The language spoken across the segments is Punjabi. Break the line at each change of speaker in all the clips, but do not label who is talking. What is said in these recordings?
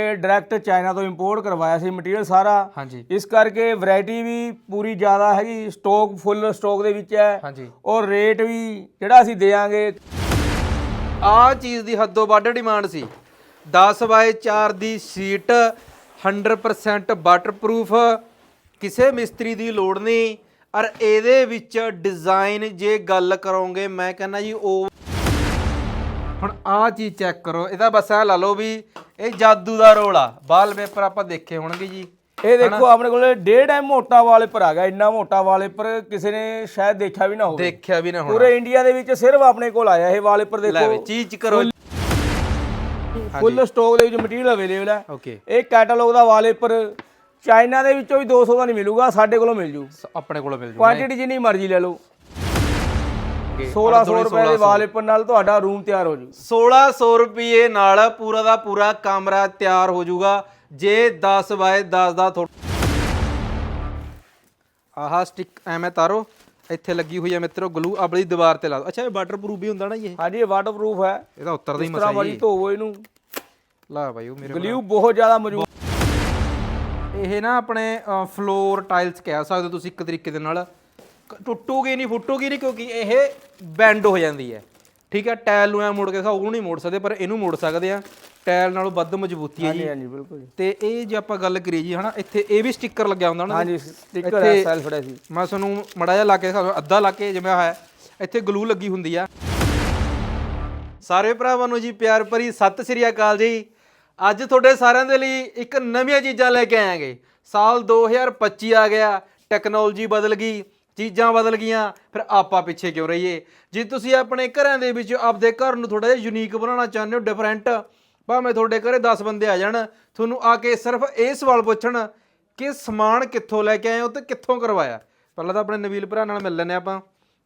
ਇਹ ਡਾਇਰੈਕਟ ਚਾਈਨਾ ਤੋਂ ਇੰਪੋਰਟ ਕਰਵਾਇਆ ਸੀ ਮਟੀਰੀਅਲ ਸਾਰਾ।
ਹਾਂਜੀ।
ਇਸ ਕਰਕੇ ਵੈਰਾਈਟੀ ਵੀ ਪੂਰੀ ਜ਼ਿਆਦਾ ਹੈਗੀ ਸਟਾਕ ਫੁੱਲ ਸਟਾਕ ਦੇ ਵਿੱਚ ਹੈ।
ਹਾਂਜੀ।
ਔਰ ਰੇਟ ਵੀ ਜਿਹੜਾ ਅਸੀਂ ਦੇਾਂਗੇ
ਆ ਚੀਜ਼ ਦੀ ਹੱਦੋਂ ਵੱਧ ਡਿਮਾਂਡ ਸੀ। 10 ਬਾਏ 4 ਦੀ ਸ਼ੀਟ 100% ਵਾਟਰਪ੍ਰੂਫ ਕਿਸੇ ਮਿਸਤਰੀ ਦੀ ਲੋੜ ਨਹੀਂ। ਔਰ ਇਹਦੇ ਵਿੱਚ ਡਿਜ਼ਾਈਨ ਜੇ ਗੱਲ ਕਰੋਗੇ ਮੈਂ ਕਹਿੰਦਾ ਜੀ ਉਹ ਹੁਣ ਆ ਚੀਜ਼ ਚੈੱਕ ਕਰੋ ਇਹਦਾ ਬਸ ਐ ਲਾ ਲਓ ਵੀ ਇਹ ਜਾਦੂ ਦਾ ਰੋਲ ਆ। ਵਾਲਪੇਪਰ ਆਪਾਂ ਦੇਖੇ ਹੋਣਗੇ ਜੀ।
ਇਹ ਦੇਖੋ ਆਪਣੇ ਕੋਲੇ 1.5 ਐਮ ਮੋਟਾ ਵਾਲਪੇਪਰ ਆ ਗਿਆ ਇੰਨਾ ਮੋਟਾ ਵਾਲਪੇਪਰ ਕਿਸੇ ਨੇ ਸ਼ਾਇਦ ਦੇਖਿਆ ਵੀ ਨਾ ਹੋਵੇ।
ਦੇਖਿਆ ਵੀ ਨਾ ਹੋਣਾ।
ਪੂਰੇ ਇੰਡੀਆ ਦੇ ਵਿੱਚ ਸਿਰਫ ਆਪਣੇ ਕੋਲ ਆਇਆ ਇਹ ਵਾਲਪੇਪਰ
ਲੈ ਵੀ
ਦੇਖੋ
ਚੀਜ਼ ਕਰੋ।
ਫੁੱਲ ਸਟਾਕ ਦੇ ਵਿੱਚ ਮਟੀਰੀਅਲ ਅਵੇਲੇਬਲ ਹੈ
ਓਕੇ
ਇਹ ਕੈਟਾਲੌਗ ਦਾ ਵਾਲਪੇਪਰ ਚਾਈਨਾ ਦੇ ਵਿੱਚੋਂ ਵੀ 200 ਦਾ ਨਹੀਂ ਮਿਲੂਗਾ ਸਾਡੇ ਕੋਲੋਂ ਮਿਲ ਜੂ।
ਆਪਣੇ ਕੋਲ ਮਿਲ ਜੂ
ਕੁਆਂਟੀਟੀ ਜਿੰਨੀ ਮਰਜ਼ੀ ਲੈ ਲਓ। 1600 ਰੁਪਏ ਦੇ ਵਾਲਪੇਪਰ ਨਾਲ ਤੁਹਾਡਾ ਰੂਮ ਤਿਆਰ ਹੋ ਜੂ।
1600 ਰੁਪਏ ਨਾਲ ਪੂਰਾ ਦਾ ਪੂਰਾ ਕਮਰਾ ਤਿਆਰ ਹੋ ਜਾਊਗਾ ਜੇ 10 ਬਾਏ 10 ਦਾ ਥੋ- ਆਹ ਸਟਿਕ ਐਵੇਂ ਤਾਰੋ। ਇੱਥੇ ਲੱਗੀ ਹੋਈ ਹੈ ਮਿੱਤਰੋ ਗਲੂ। ਆਪਣੀ ਦੀਵਾਰ ਤੇ ਲਾ ਦਿਓ ਅੱਛਾ ਇਹ ਵਾਟਰਪ੍ਰੂਫ ਵੀ ਹੁੰਦਾ ਨਾ ਜੀ ਇਹ?
ਹਾਂਜੀ ਇਹ ਵਾਟਰਪ੍ਰੂਫ ਹੈ।
ਇਹਦਾ ਉੱਤਰਦਾ ਹੀ
ਜਿਸ ਤਰ੍ਹਾਂ
ਮਸਾ
ਮਰਜ਼ੀ ਧੋਵੋ ਇਹਨੂੰ।
ਲਾ ਭਾਈ ਉਹ ਮੇਰੇ ਕੋਲ।
ਗਲਿਊ ਬਹੁਤ ਜ਼ਿਆਦਾ ਮੌਜੂਦ
ਇਹ ਨਾ ਆਪਣੇ ਫਲੋਰ ਟਾਈਲਸ ਕਹਿ ਸਕਦੇ ਹੋ ਤੁਸੀਂ ਇੱਕ ਤਰੀਕੇ ਦੇ ਨਾਲ। ਕ- ਟੁੱਟੂਗੀ ਨਹੀਂ ਫੁੱਟੂਗੀ ਨਹੀਂ ਕਿਉਂਕਿ ਇਹ ਬੈਂਡ ਹੋ ਜਾਂਦੀ ਹੈ। ਠੀਕ ਹੈ ਟਾਇਲ ਨੂੰ ਐ ਮੋੜ ਕੇ ਖਾਓ ਉਹਨੂੰ ਨਹੀਂ ਮੋੜ ਸਕਦੇ ਪਰ ਇਹਨੂੰ ਮੋੜ ਸਕਦੇ ਆ। ਟਾਇਲ ਨਾਲੋਂ ਵੱਧ ਮਜ਼ਬੂਤੀ ਹੈ ਜੀ।
ਹਾਂਜੀ ਬਿਲਕੁਲ।
ਤੇ ਇਹ ਜੇ ਆਪਾਂ ਗੱਲ ਕਰੀਏ ਜੀ ਹਨਾ ਇੱਥੇ ਇਹ ਵੀ ਸਟicker ਲੱਗਿਆ ਹੁੰਦਾ ਨਾ
ਹਾਂਜੀ ਸਟicker ਹੈ ਸੈਲਫ ਫੜਿਆ ਸੀ।
ਮੈਂ ਤੁਹਾਨੂੰ ਮੜਾ ਜਿਹਾ ਲਾ ਕੇ ਦਿਖਾ ਦਿਆਂ, ਅੱਧਾ ਲਾ ਕੇ ਜਿਵੇਂ ਹੈ। ਇੱਥੇ ਗਲੂ ਲੱਗੀ ਹੁੰਦੀ ਆ। ਸਾਰੇ ਭਰਾਵਾਂ ਨੂੰ ਜੀ ਪਿਆਰ ਭਰੀ ਸਤਿ ਸ੍ਰੀ ਅਕਾਲ ਜੀ। ਅੱਜ ਤੁਹਾਡੇ ਸਾਰਿਆਂ ਦੇ ਲਈ ਇੱਕ ਨਵੀਆਂ ਚੀਜ਼ਾਂ ਲੈ ਕੇ ਆਏਗੇ ਸਾਲ 2025 ਆ ਗਿਆ ਟੈਕਨੋਲੋਜੀ ਬਦਲ ਗਈ। ਚੀਜ਼ਾਂ ਬਦਲ ਗਈਆਂ ਫਿਰ ਆਪਾਂ ਪਿੱਛੇ ਕਿਉਂ ਰਹੀਏ? ਜੇ ਤੁਸੀਂ ਆਪਣੇ ਘਰਾਂ ਦੇ ਵਿੱਚ ਆਪਦੇ ਘਰ ਨੂੰ ਥੋੜਾ ਜਿਹਾ ਯੂਨੀਕ ਬਣਾਉਣਾ ਚਾਹੁੰਦੇ ਹੋ ਡਿਫਰੈਂਟ ਭਾਵੇਂ ਤੁਹਾਡੇ ਘਰੇ 10 ਬੰਦੇ ਆ ਜਾਣ ਤੁਹਾਨੂੰ ਆ ਕੇ ਸਿਰਫ ਇਹ ਸਵਾਲ ਪੁੱਛਣ ਕਿ ਸਮਾਨ ਕਿੱਥੋਂ ਲੈ ਕੇ ਆਏ ਹੋ ਤੇ ਕਿੱਥੋਂ ਕਰਵਾਇਆ? ਪਹਿਲਾਂ ਤਾਂ ਆਪਣੇ ਨਵੀਲ ਭਰਾ ਨਾਲ ਮਿਲ ਲੈਨੇ ਆਪਾਂ।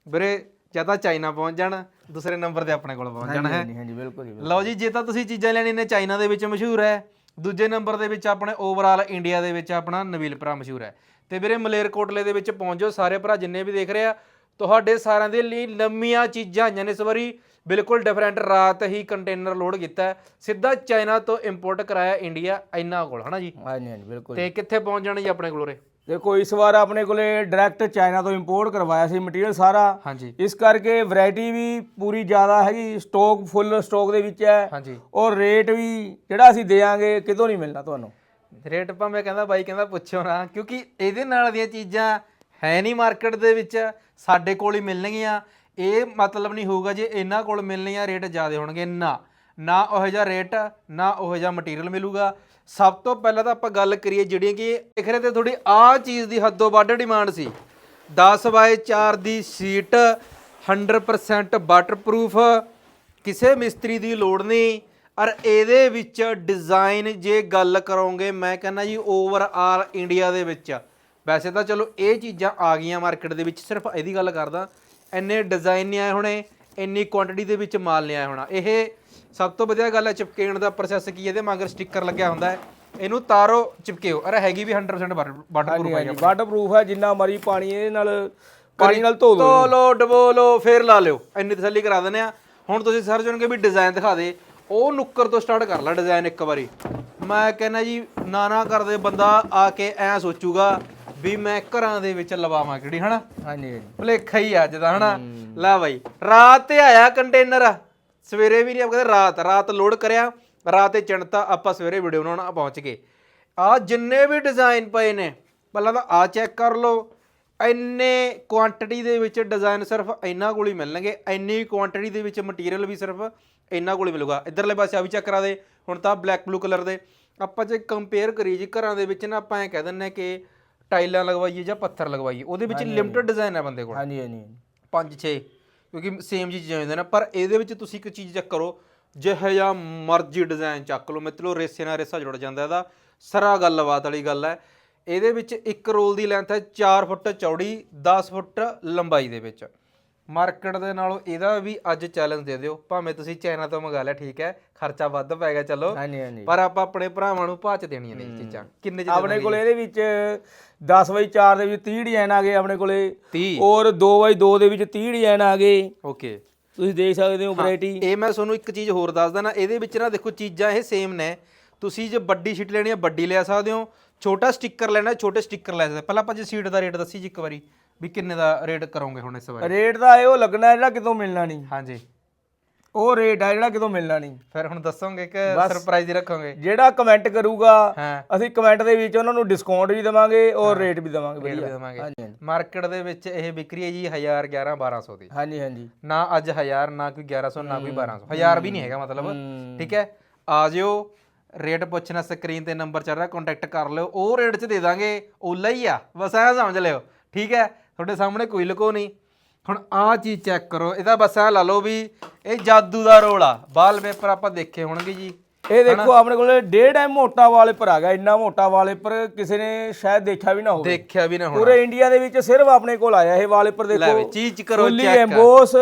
ਵੀਰੇ ਜਾਂ ਤਾਂ ਚਾਈਨਾ ਪਹੁੰਚ ਜਾਣ ਦੂਸਰੇ ਨੰਬਰ ਤੇ ਆਪਣੇ ਕੋਲ ਪਹੁੰਚ ਜਾਣਾ ਹੈ।
ਹਾਂਜੀ ਹਾਂਜੀ ਬਿਲਕੁਲ ਜੀ ਬਿਲਕੁਲ।
ਲਓ ਜੀ ਜੇ ਤਾਂ ਤੁਸੀਂ ਚੀਜ਼ਾਂ ਲੈਣੀਆਂ ਨੇ ਚਾਈਨਾ ਦੇ ਵਿੱਚ ਮਸ਼ਹੂਰ ਹੈ। ਦੂਜੇ ਨੰਬਰ ਦੇ ਵਿੱਚ ਆਪਣੇ ਓਵਰਆਲ ਇੰਡੀਆ ਦੇ ਵਿੱਚ ਆਪਣਾ ਨਵੀਲ ਭਰਾ ਮਸ਼ਹੂਰ ਹੈ। ਤੇ ਵੀਰੇ ਮਲੇਰਕੋਟਲੇ ਦੇ ਵਿੱਚ ਪਹੁੰਚ ਸਾਰੇ ਭਰਾ ਜਿੰਨੇ ਵੀ ਦੇਖ ਰਹੇ ਆ ਤੁਹਾਡੇ ਸਾਰਿਆਂ ਦੇ ਲਈ ਲੰਮੀਆਂ ਚੀਜ਼ਾਂ ਆਈਆਂ ਨੇ ਇਸ ਵਾਰੀ। ਬਿਲਕੁਲ ਡਿਫਰੈਂਟ ਰਾਤ ਹੀ ਕੰਟੇਨਰ ਲੋਡ ਕੀਤਾ। ਸਿੱਧਾ ਚਾਈਨਾ ਤੋਂ ਇੰਪੋਰਟ ਕਰਾਇਆ ਇੰਡੀਆ ਇੰਨਾ ਕੋਲ ਹਨਾ ਜੀ?
ਹਾਂਜੀ ਹਾਂਜੀ ਬਿਲਕੁਲ।
ਤੇ ਕਿੱਥੇ ਪਹੁੰਚ ਜਾਣਾ ਜੀ ਆਪਣੇ ਕੋਲ ਉਰੇ?
ਦੇਖੋ ਇਸ ਵਾਰ ਆਪਣੇ ਕੋਲੇ ਡਾਇਰੈਕਟ ਚਾਈਨਾ ਤੋਂ ਇੰਪੋਰਟ ਕਰਵਾਇਆ ਸੀ ਮਟੀਰੀਅਲ ਸਾਰਾ।
ਹਾਂਜੀ।
ਇਸ ਕਰਕੇ ਵੈਰਾਈਟੀ ਵੀ ਪੂਰੀ ਜ਼ਿਆਦਾ ਹੈਗੀ ਸਟਾਕ ਫੁੱਲ ਸਟਾਕ ਦੇ ਵਿੱਚ ਹੈ।
ਹਾਂਜੀ।
ਔਰ ਰੇਟ ਵੀ ਜਿਹੜਾ ਅਸੀਂ ਦੇਾਂਗੇ ਕਿਤੋਂ ਨਹੀਂ ਮਿਲਣਾ ਤੁਹਾਨੂੰ?
ਰੇਟ ਭਾਵੇਂ ਕਹਿੰਦਾ ਬਾਈ ਕਹਿੰਦਾ ਪੁੱਛੋ ਨਾ ਕਿਉਂਕਿ ਇਹਦੇ ਨਾਲ ਦੀਆਂ ਚੀਜ਼ਾਂ ਹੈ ਨਹੀਂ ਮਾਰਕੀਟ ਦੇ ਵਿੱਚ ਸਾਡੇ ਕੋਲ ਹੀ ਮਿਲਣਗੀਆਂ। ਇਹ ਮਤਲਬ ਨਹੀਂ ਹੋਊਗਾ ਜੇ ਇਹਨਾਂ ਕੋਲ ਮਿਲਣੀਆਂ ਰੇਟ ਜ਼ਿਆਦਾ ਹੋਣਗੇ ਨਾ ਨਾ ਉਹ ਜਿਹਾ ਰੇਟ ਨਾ ਉਹ ਜਿਹਾ ਮਟੀਰੀਅਲ ਮਿਲੂਗਾ। ਸਭ ਤੋਂ ਪਹਿਲਾਂ ਤਾਂ ਆਪਾਂ ਗੱਲ ਕਰੀਏ ਜਿਹੜੀਆਂ ਕਿ ਦੇਖ ਰਹੇ ਤੇ ਥੋੜੀ ਆਹ ਚੀਜ਼ ਦੀ ਹੱਦੋਂ ਵੱਧ ਡਿਮਾਂਡ ਸੀ। 10 ਬਾਏ 4 ਦੀ ਸ਼ੀਟ 100% ਵਾਟਰਪ੍ਰੂਫ ਕਿਸੇ ਮਿਸਤਰੀ ਦੀ ਲੋੜ ਨਹੀਂ। ਔਰ ਇਹਦੇ ਵਿੱਚ ਡਿਜ਼ਾਈਨ ਜੇ ਗੱਲ ਕਰੋਗੇ, ਮੈਂ ਕਹਿੰਦਾ ਜੀ ਓਵਰਆਲ ਇੰਡੀਆ ਦੇ ਵਿੱਚ। ਵੈਸੇ ਤਾਂ ਚਲੋ ਇਹ ਚੀਜ਼ਾਂ ਆ ਗਈਆਂ ਮਾਰਕੀਟ ਦੇ ਵਿੱਚ, ਸਿਰਫ ਇਹਦੀ ਗੱਲ ਕਰਦਾ। ਇੰਨੇ ਡਿਜ਼ਾਈਨ ਨਹੀਂ ਆਏ ਹੋਣੇ, ਇੰਨੀ ਕੁਆਂਟੀਟੀ ਦੇ ਵਿੱਚ ਮਾਲ ਨਹੀਂ ਆਇਆ ਹੋਣਾ। ਇਹ ਸਭ ਤੋਂ ਵਧੀਆ ਗੱਲ ਹੈ ਚਿਪਕੇਣ ਦਾ ਪ੍ਰੋਸੈਸ ਕੀ ਹੈ ਇਹਦੇ ਮਗਰ ਸਟicker ਲੱਗਿਆ ਹੁੰਦਾ ਹੈ। ਇਹਨੂੰ ਤਾਰੋ ਚਿਪਕਿਓ। ਅਰੇ ਹੈਗੀ ਵੀ 100% ਵਾਟਰਪ੍ਰੂਫ
ਹਾਂਜੀ ਵਾਟਰਪ੍ਰੂਫ ਹੈ ਜਿੰਨਾ ਮਰਜ਼ੀ ਪਾਣੀ ਇਹਦੇ ਨਾਲ ਪਾਣੀ ਨਾਲ ਧੋ ਦਿਓ
ਧੋ ਲਓ ਡਬੋ ਲਓ ਫੇਰ ਲਾ ਲਿਓ। ਇੰਨੀ ਤਸੱਲੀ ਕਰਾ ਦਿੰਦੇ ਆ ਹੁਣ ਤੁਸੀਂ ਸਰ ਜਣਗੇ ਵੀ ਡਿਜ਼ਾਈਨ ਦਿਖਾ ਦੇ। ਉਹ ਨੁੱਕਰ ਤੋਂ ਸਟਾਰਟ ਕਰ ਲੈ ਡਿਜ਼ਾਈਨ ਇੱਕ ਵਾਰੀ। ਮੈਂ ਕਹਿੰਦਾ ਜੀ ਨਾ ਨਾ ਕਰਦੇ ਬੰਦਾ ਆ ਕੇ ਐ ਸੋਚੂਗਾ ਵੀ ਮੈਂ ਘਰਾਂ ਦੇ ਵਿੱਚ ਲਵਾਵਾਂ ਕਿਹੜੀ ਹਨਾ?
ਹਾਂਜੀ ਹਾਂਜੀ।
ਭੁਲੇਖਾ ਹੀ ਆ ਅੱਜ ਦਾ ਹਨਾ? ਲੈ ਬਾਈ ਰਾਤ ਤੇ ਆਇਆ ਕੰਟੇਨਰ ਸਵੇਰੇ ਵੀ ਨਹੀਂ ਆਪਾਂ ਕਹਿੰਦੇ ਰਾਤ ਰਾਤ ਲੋਡ ਕਰਿਆ ਰਾਤ ਤੇ ਚਿਣਤਾ ਆਪਾਂ ਸਵੇਰੇ ਵੀਡੀਓ ਬਣਾਉਣਾ ਪਹੁੰਚ ਗਏ। ਆ ਜਿੰਨੇ ਵੀ ਡਿਜ਼ਾਈਨ ਪਏ ਨੇ ਪਹਿਲਾਂ ਤਾਂ ਆ ਚੈੱਕ ਕਰ ਲਓ ਇੰਨੇ ਕੁਆਂਟੀਟੀ ਦੇ ਵਿੱਚ ਡਿਜ਼ਾਈਨ ਸਿਰਫ ਇੰਨਾ ਕੋਲ ਹੀ ਮਿਲਣਗੇ ਇੰਨੀ ਕੁਆਂਟੀਟੀ ਦੇ ਵਿੱਚ ਮਟੀਰੀਅਲ ਵੀ ਸਿਰਫ ਇੰਨਾ ਕੋਲ ਹੀ ਮਿਲੂਗਾ। ਇਧਰਲੇ ਪਾਸੇ ਆ ਵੀ ਚੈੱਕ ਕਰਾ ਦੇ ਹੁਣ ਤਾਂ ਬਲੈਕ ਬਲੂ ਕਲਰ ਦੇ। ਆਪਾਂ ਜੇ ਕੰਪੇਅਰ ਕਰੀਏ ਜੀ ਘਰਾਂ ਦੇ ਵਿੱਚ ਨਾ ਆਪਾਂ ਐ ਕਹਿ ਦਿੰਨੇ ਕਿ ਟਾਈਲਾਂ ਲਗਵਾਈਏ ਜਾਂ ਪੱਥਰ ਲਗਵਾਈਏ ਉਹਦੇ ਵਿੱਚ ਲਿਮਟਿਡ ਡਿਜ਼ਾਈਨ ਹੈ ਬੰਦੇ ਕੋਲ।
ਹਾਂਜੀ ਹਾਂਜੀ।
ਪੰਜ ਛੇ। ਕਿਉਂਕਿ ਸੇਮ ਜੀ ਚੀਜ਼ਾਂ ਹੁੰਦੀਆਂ ਨੇ ਪਰ ਇਹਦੇ ਵਿੱਚ ਤੁਸੀਂ ਇੱਕ ਚੀਜ਼ ਚੈੱਕ ਕਰੋ ਜਿਹੋ ਜਿਹਾ ਮਰਜ਼ੀ ਡਿਜ਼ਾਈਨ ਚੱਕ ਲਓ ਮਿੱਤਰੋ ਰੇਸੇ ਨਾਲ ਰੇਸਾ ਜੁੜ ਜਾਂਦਾ ਇਹਦਾ ਸਰਾ ਗੱਲਬਾਤ ਵਾਲੀ ਗੱਲ ਹੈ। ਇਹਦੇ ਵਿੱਚ ਇੱਕ ਰੋਲ ਦੀ ਲੈਂਥ ਹੈ 4 ਫੁੱਟ ਚੌੜੀ 10 ਫੁੱਟ ਲੰਬਾਈ ਦੇ ਵਿੱਚ। ਮਾਰਕੀਟ ਦੇ ਨਾਲੋਂ ਇਹਦਾ ਵੀ ਅੱਜ ਚੈਲੰਜ ਦੇ ਦਿਓ ਭਾਵੇਂ ਤੁਸੀਂ ਚਾਈਨਾ ਤੋਂ ਮੰਗਾ ਲਿਆ ਠੀਕ ਹੈ ਖਰਚਾ ਵੱਧ ਪੈ ਗਿਆ ਚਲੋ। ਪਰ ਆਪਾਂ ਆਪਣੇ ਭਰਾਵਾਂ ਨੂੰ ਭਾਚ ਦੇਣੀਆਂ ਨੇ ਇਹ ਚੀਜ਼ਾਂ ਕਿੰਨੇ ਚ
ਆਪਣੇ ਕੋਲ ਇਹਦੇ ਵਿੱਚ 10 ਬਾਈ 4 ਦੇ ਵਿੱਚ 30 ਡਿਜ਼ਾਈਨ ਆ ਗਏ ਆਪਣੇ ਕੋਲੇ।
30
ਔਰ 2 ਬਾਈ 2 ਦੇ ਵਿੱਚ 30 ਡਿਜ਼ਾਈਨ ਆ ਗਏ।
ਓਕੇ
ਤੁਸੀਂ ਦੇਖ ਸਕਦੇ ਹੋ ਵੈਰਾਈਟੀ
ਇਹ ਮੈਂ ਤੁਹਾਨੂੰ ਇੱਕ ਚੀਜ਼ ਹੋਰ ਦੱਸ ਦਣਾ ਇਹਦੇ ਵਿੱਚ ਨਾ ਦੇਖੋ ਚੀਜ਼ਾਂ ਇਹ ਸੇਮ ਨੇ। ਤੁਸੀਂ ਜੇ ਵੱਡੀ ਸ਼ੀਟ ਲੈਣੀ ਹੈ ਵੱਡੀ ਲੈ ਸਕਦੇ ਹੋ। ਛੋਟਾ ਸਟicker ਲੈਣਾ ਹੈ, ਛੋਟੇ ਸਟicker ਲੈ ਸਕਦੇ ਹੋ। ਪਹਿਲਾਂ ਆਪਾਂ ਜੇ ਸੀਟ ਦਾ ਰੇਟ ਦੱਸੀ ਜੀ ਇੱਕ ਵਾਰੀ ਵੀ ਕਿੰਨੇ ਦਾ ਰੇਟ ਕਰੋਗੇ ਹੁਣ ਇਸ ਵਾਰੀ?
ਰੇਟ ਦਾ ਇਹ ਲੱਗਣਾ ਜਿਹੜਾ ਕਿਤੋਂ ਮਿਲਣਾ ਨਹੀਂ।
ਹਾਂਜੀ।
ਉਹ ਰੇਟ ਆ ਜਿਹੜਾ ਕਿਤੋਂ ਮਿਲਣਾ ਨਹੀਂ।
ਫਿਰ ਹੁਣ ਦੱਸੋਗੇ ਕਿ ਸਰਪ੍ਰਾਈਜ਼ ਹੀ ਰੱਖੋਗੇ।
ਜਿਹੜਾ ਕਮੈਂਟ ਕਰੂਗਾ ਅਸੀਂ ਕਮੈਂਟ ਦੇ ਵਿੱਚ ਉਹਨਾਂ ਨੂੰ ਡਿਸਕਾਊਂਟ ਵੀ ਦੇਵਾਂਗੇ ਔਰ ਰੇਟ ਵੀ ਦੇਵਾਂਗੇ
ਰੇਟ
ਵਧੀਆ।
ਦੇਵਾਂਗੇ।
ਹਾਂਜੀ
ਮਾਰਕੀਟ ਦੇ ਵਿੱਚ ਇਹ ਵਿਕਰੀ ਹੈ ਜੀ 1000 11 1200 ਦੀ।
ਹਾਂਜੀ ਹਾਂਜੀ।
ਨਾ ਅੱਜ 1000 ਨਾ ਕੋਈ 1100 ਨਾ ਕੋਈ 1200 1000 ਵੀ ਨਹੀਂ ਹੈਗਾ ਮਤਲਬ। ਠੀਕ ਹੈ? ਆ ਜਿਓ। ਰੇਟ ਪੁੱਛਣਾ ਸਕਰੀਨ ਤੇ ਨੰਬਰ ਚੱਲ ਰਿਹਾ ਕੰਟੈਕਟ ਕਰ ਲਿਓ। ਉਹ ਰੇਟ 'ਚ ਦੇ ਦਾਂਗੇ। ਓਲਾ ਹੀ ਆ। ਬਸ ਐ ਸਮਝ ਲਿਓ। ਠੀਕ ਹੈ? ਤੁਹਾਡੇ ਸਾਹਮਣੇ ਕੋਈ ਲੁਕੋ ਨਹੀਂ। ਹੁਣ ਆਹ ਚੀਜ਼ ਚੈੱਕ ਕਰੋ ਇਹਦਾ ਬਸ ਐ ਲਾ ਲਓ ਵੀ ਇਹ ਜਾਦੂ ਦਾ ਰੋਲ ਆ ਬਾਲ ਪੇਪਰ ਆਪਾਂ ਦੇਖੇ ਹੋਣਗੇ ਜੀ।
ਇਹ ਦੇਖੋ ਆਪਣੇ ਕੋਲ ਡੇਢ ਐਮ ਮੋਟਾ ਵਾਲਪੇਪਰ ਆ ਗਿਆ ਇੰਨਾ ਮੋਟਾ ਵਾਲਪੇਪਰ ਕਿਸੇ ਨੇ ਸ਼ਾਇਦ ਦੇਖਿਆ ਵੀ ਨਾ ਹੋਵੇ।
ਦੇਖਿਆ ਵੀ ਨਾ ਹੁਣ।
ਪੂਰੇ ਇੰਡੀਆ ਦੇ ਵਿੱਚ ਸਿਰਫ ਆਪਣੇ ਕੋਲ ਆਇਆ ਇਹ ਵਾਲਪੇਪਰ
ਲੈ
ਦੇਖੋ।
ਵੀ, ਚੀਜ਼ ਕਰੋ
fully
check।
emboss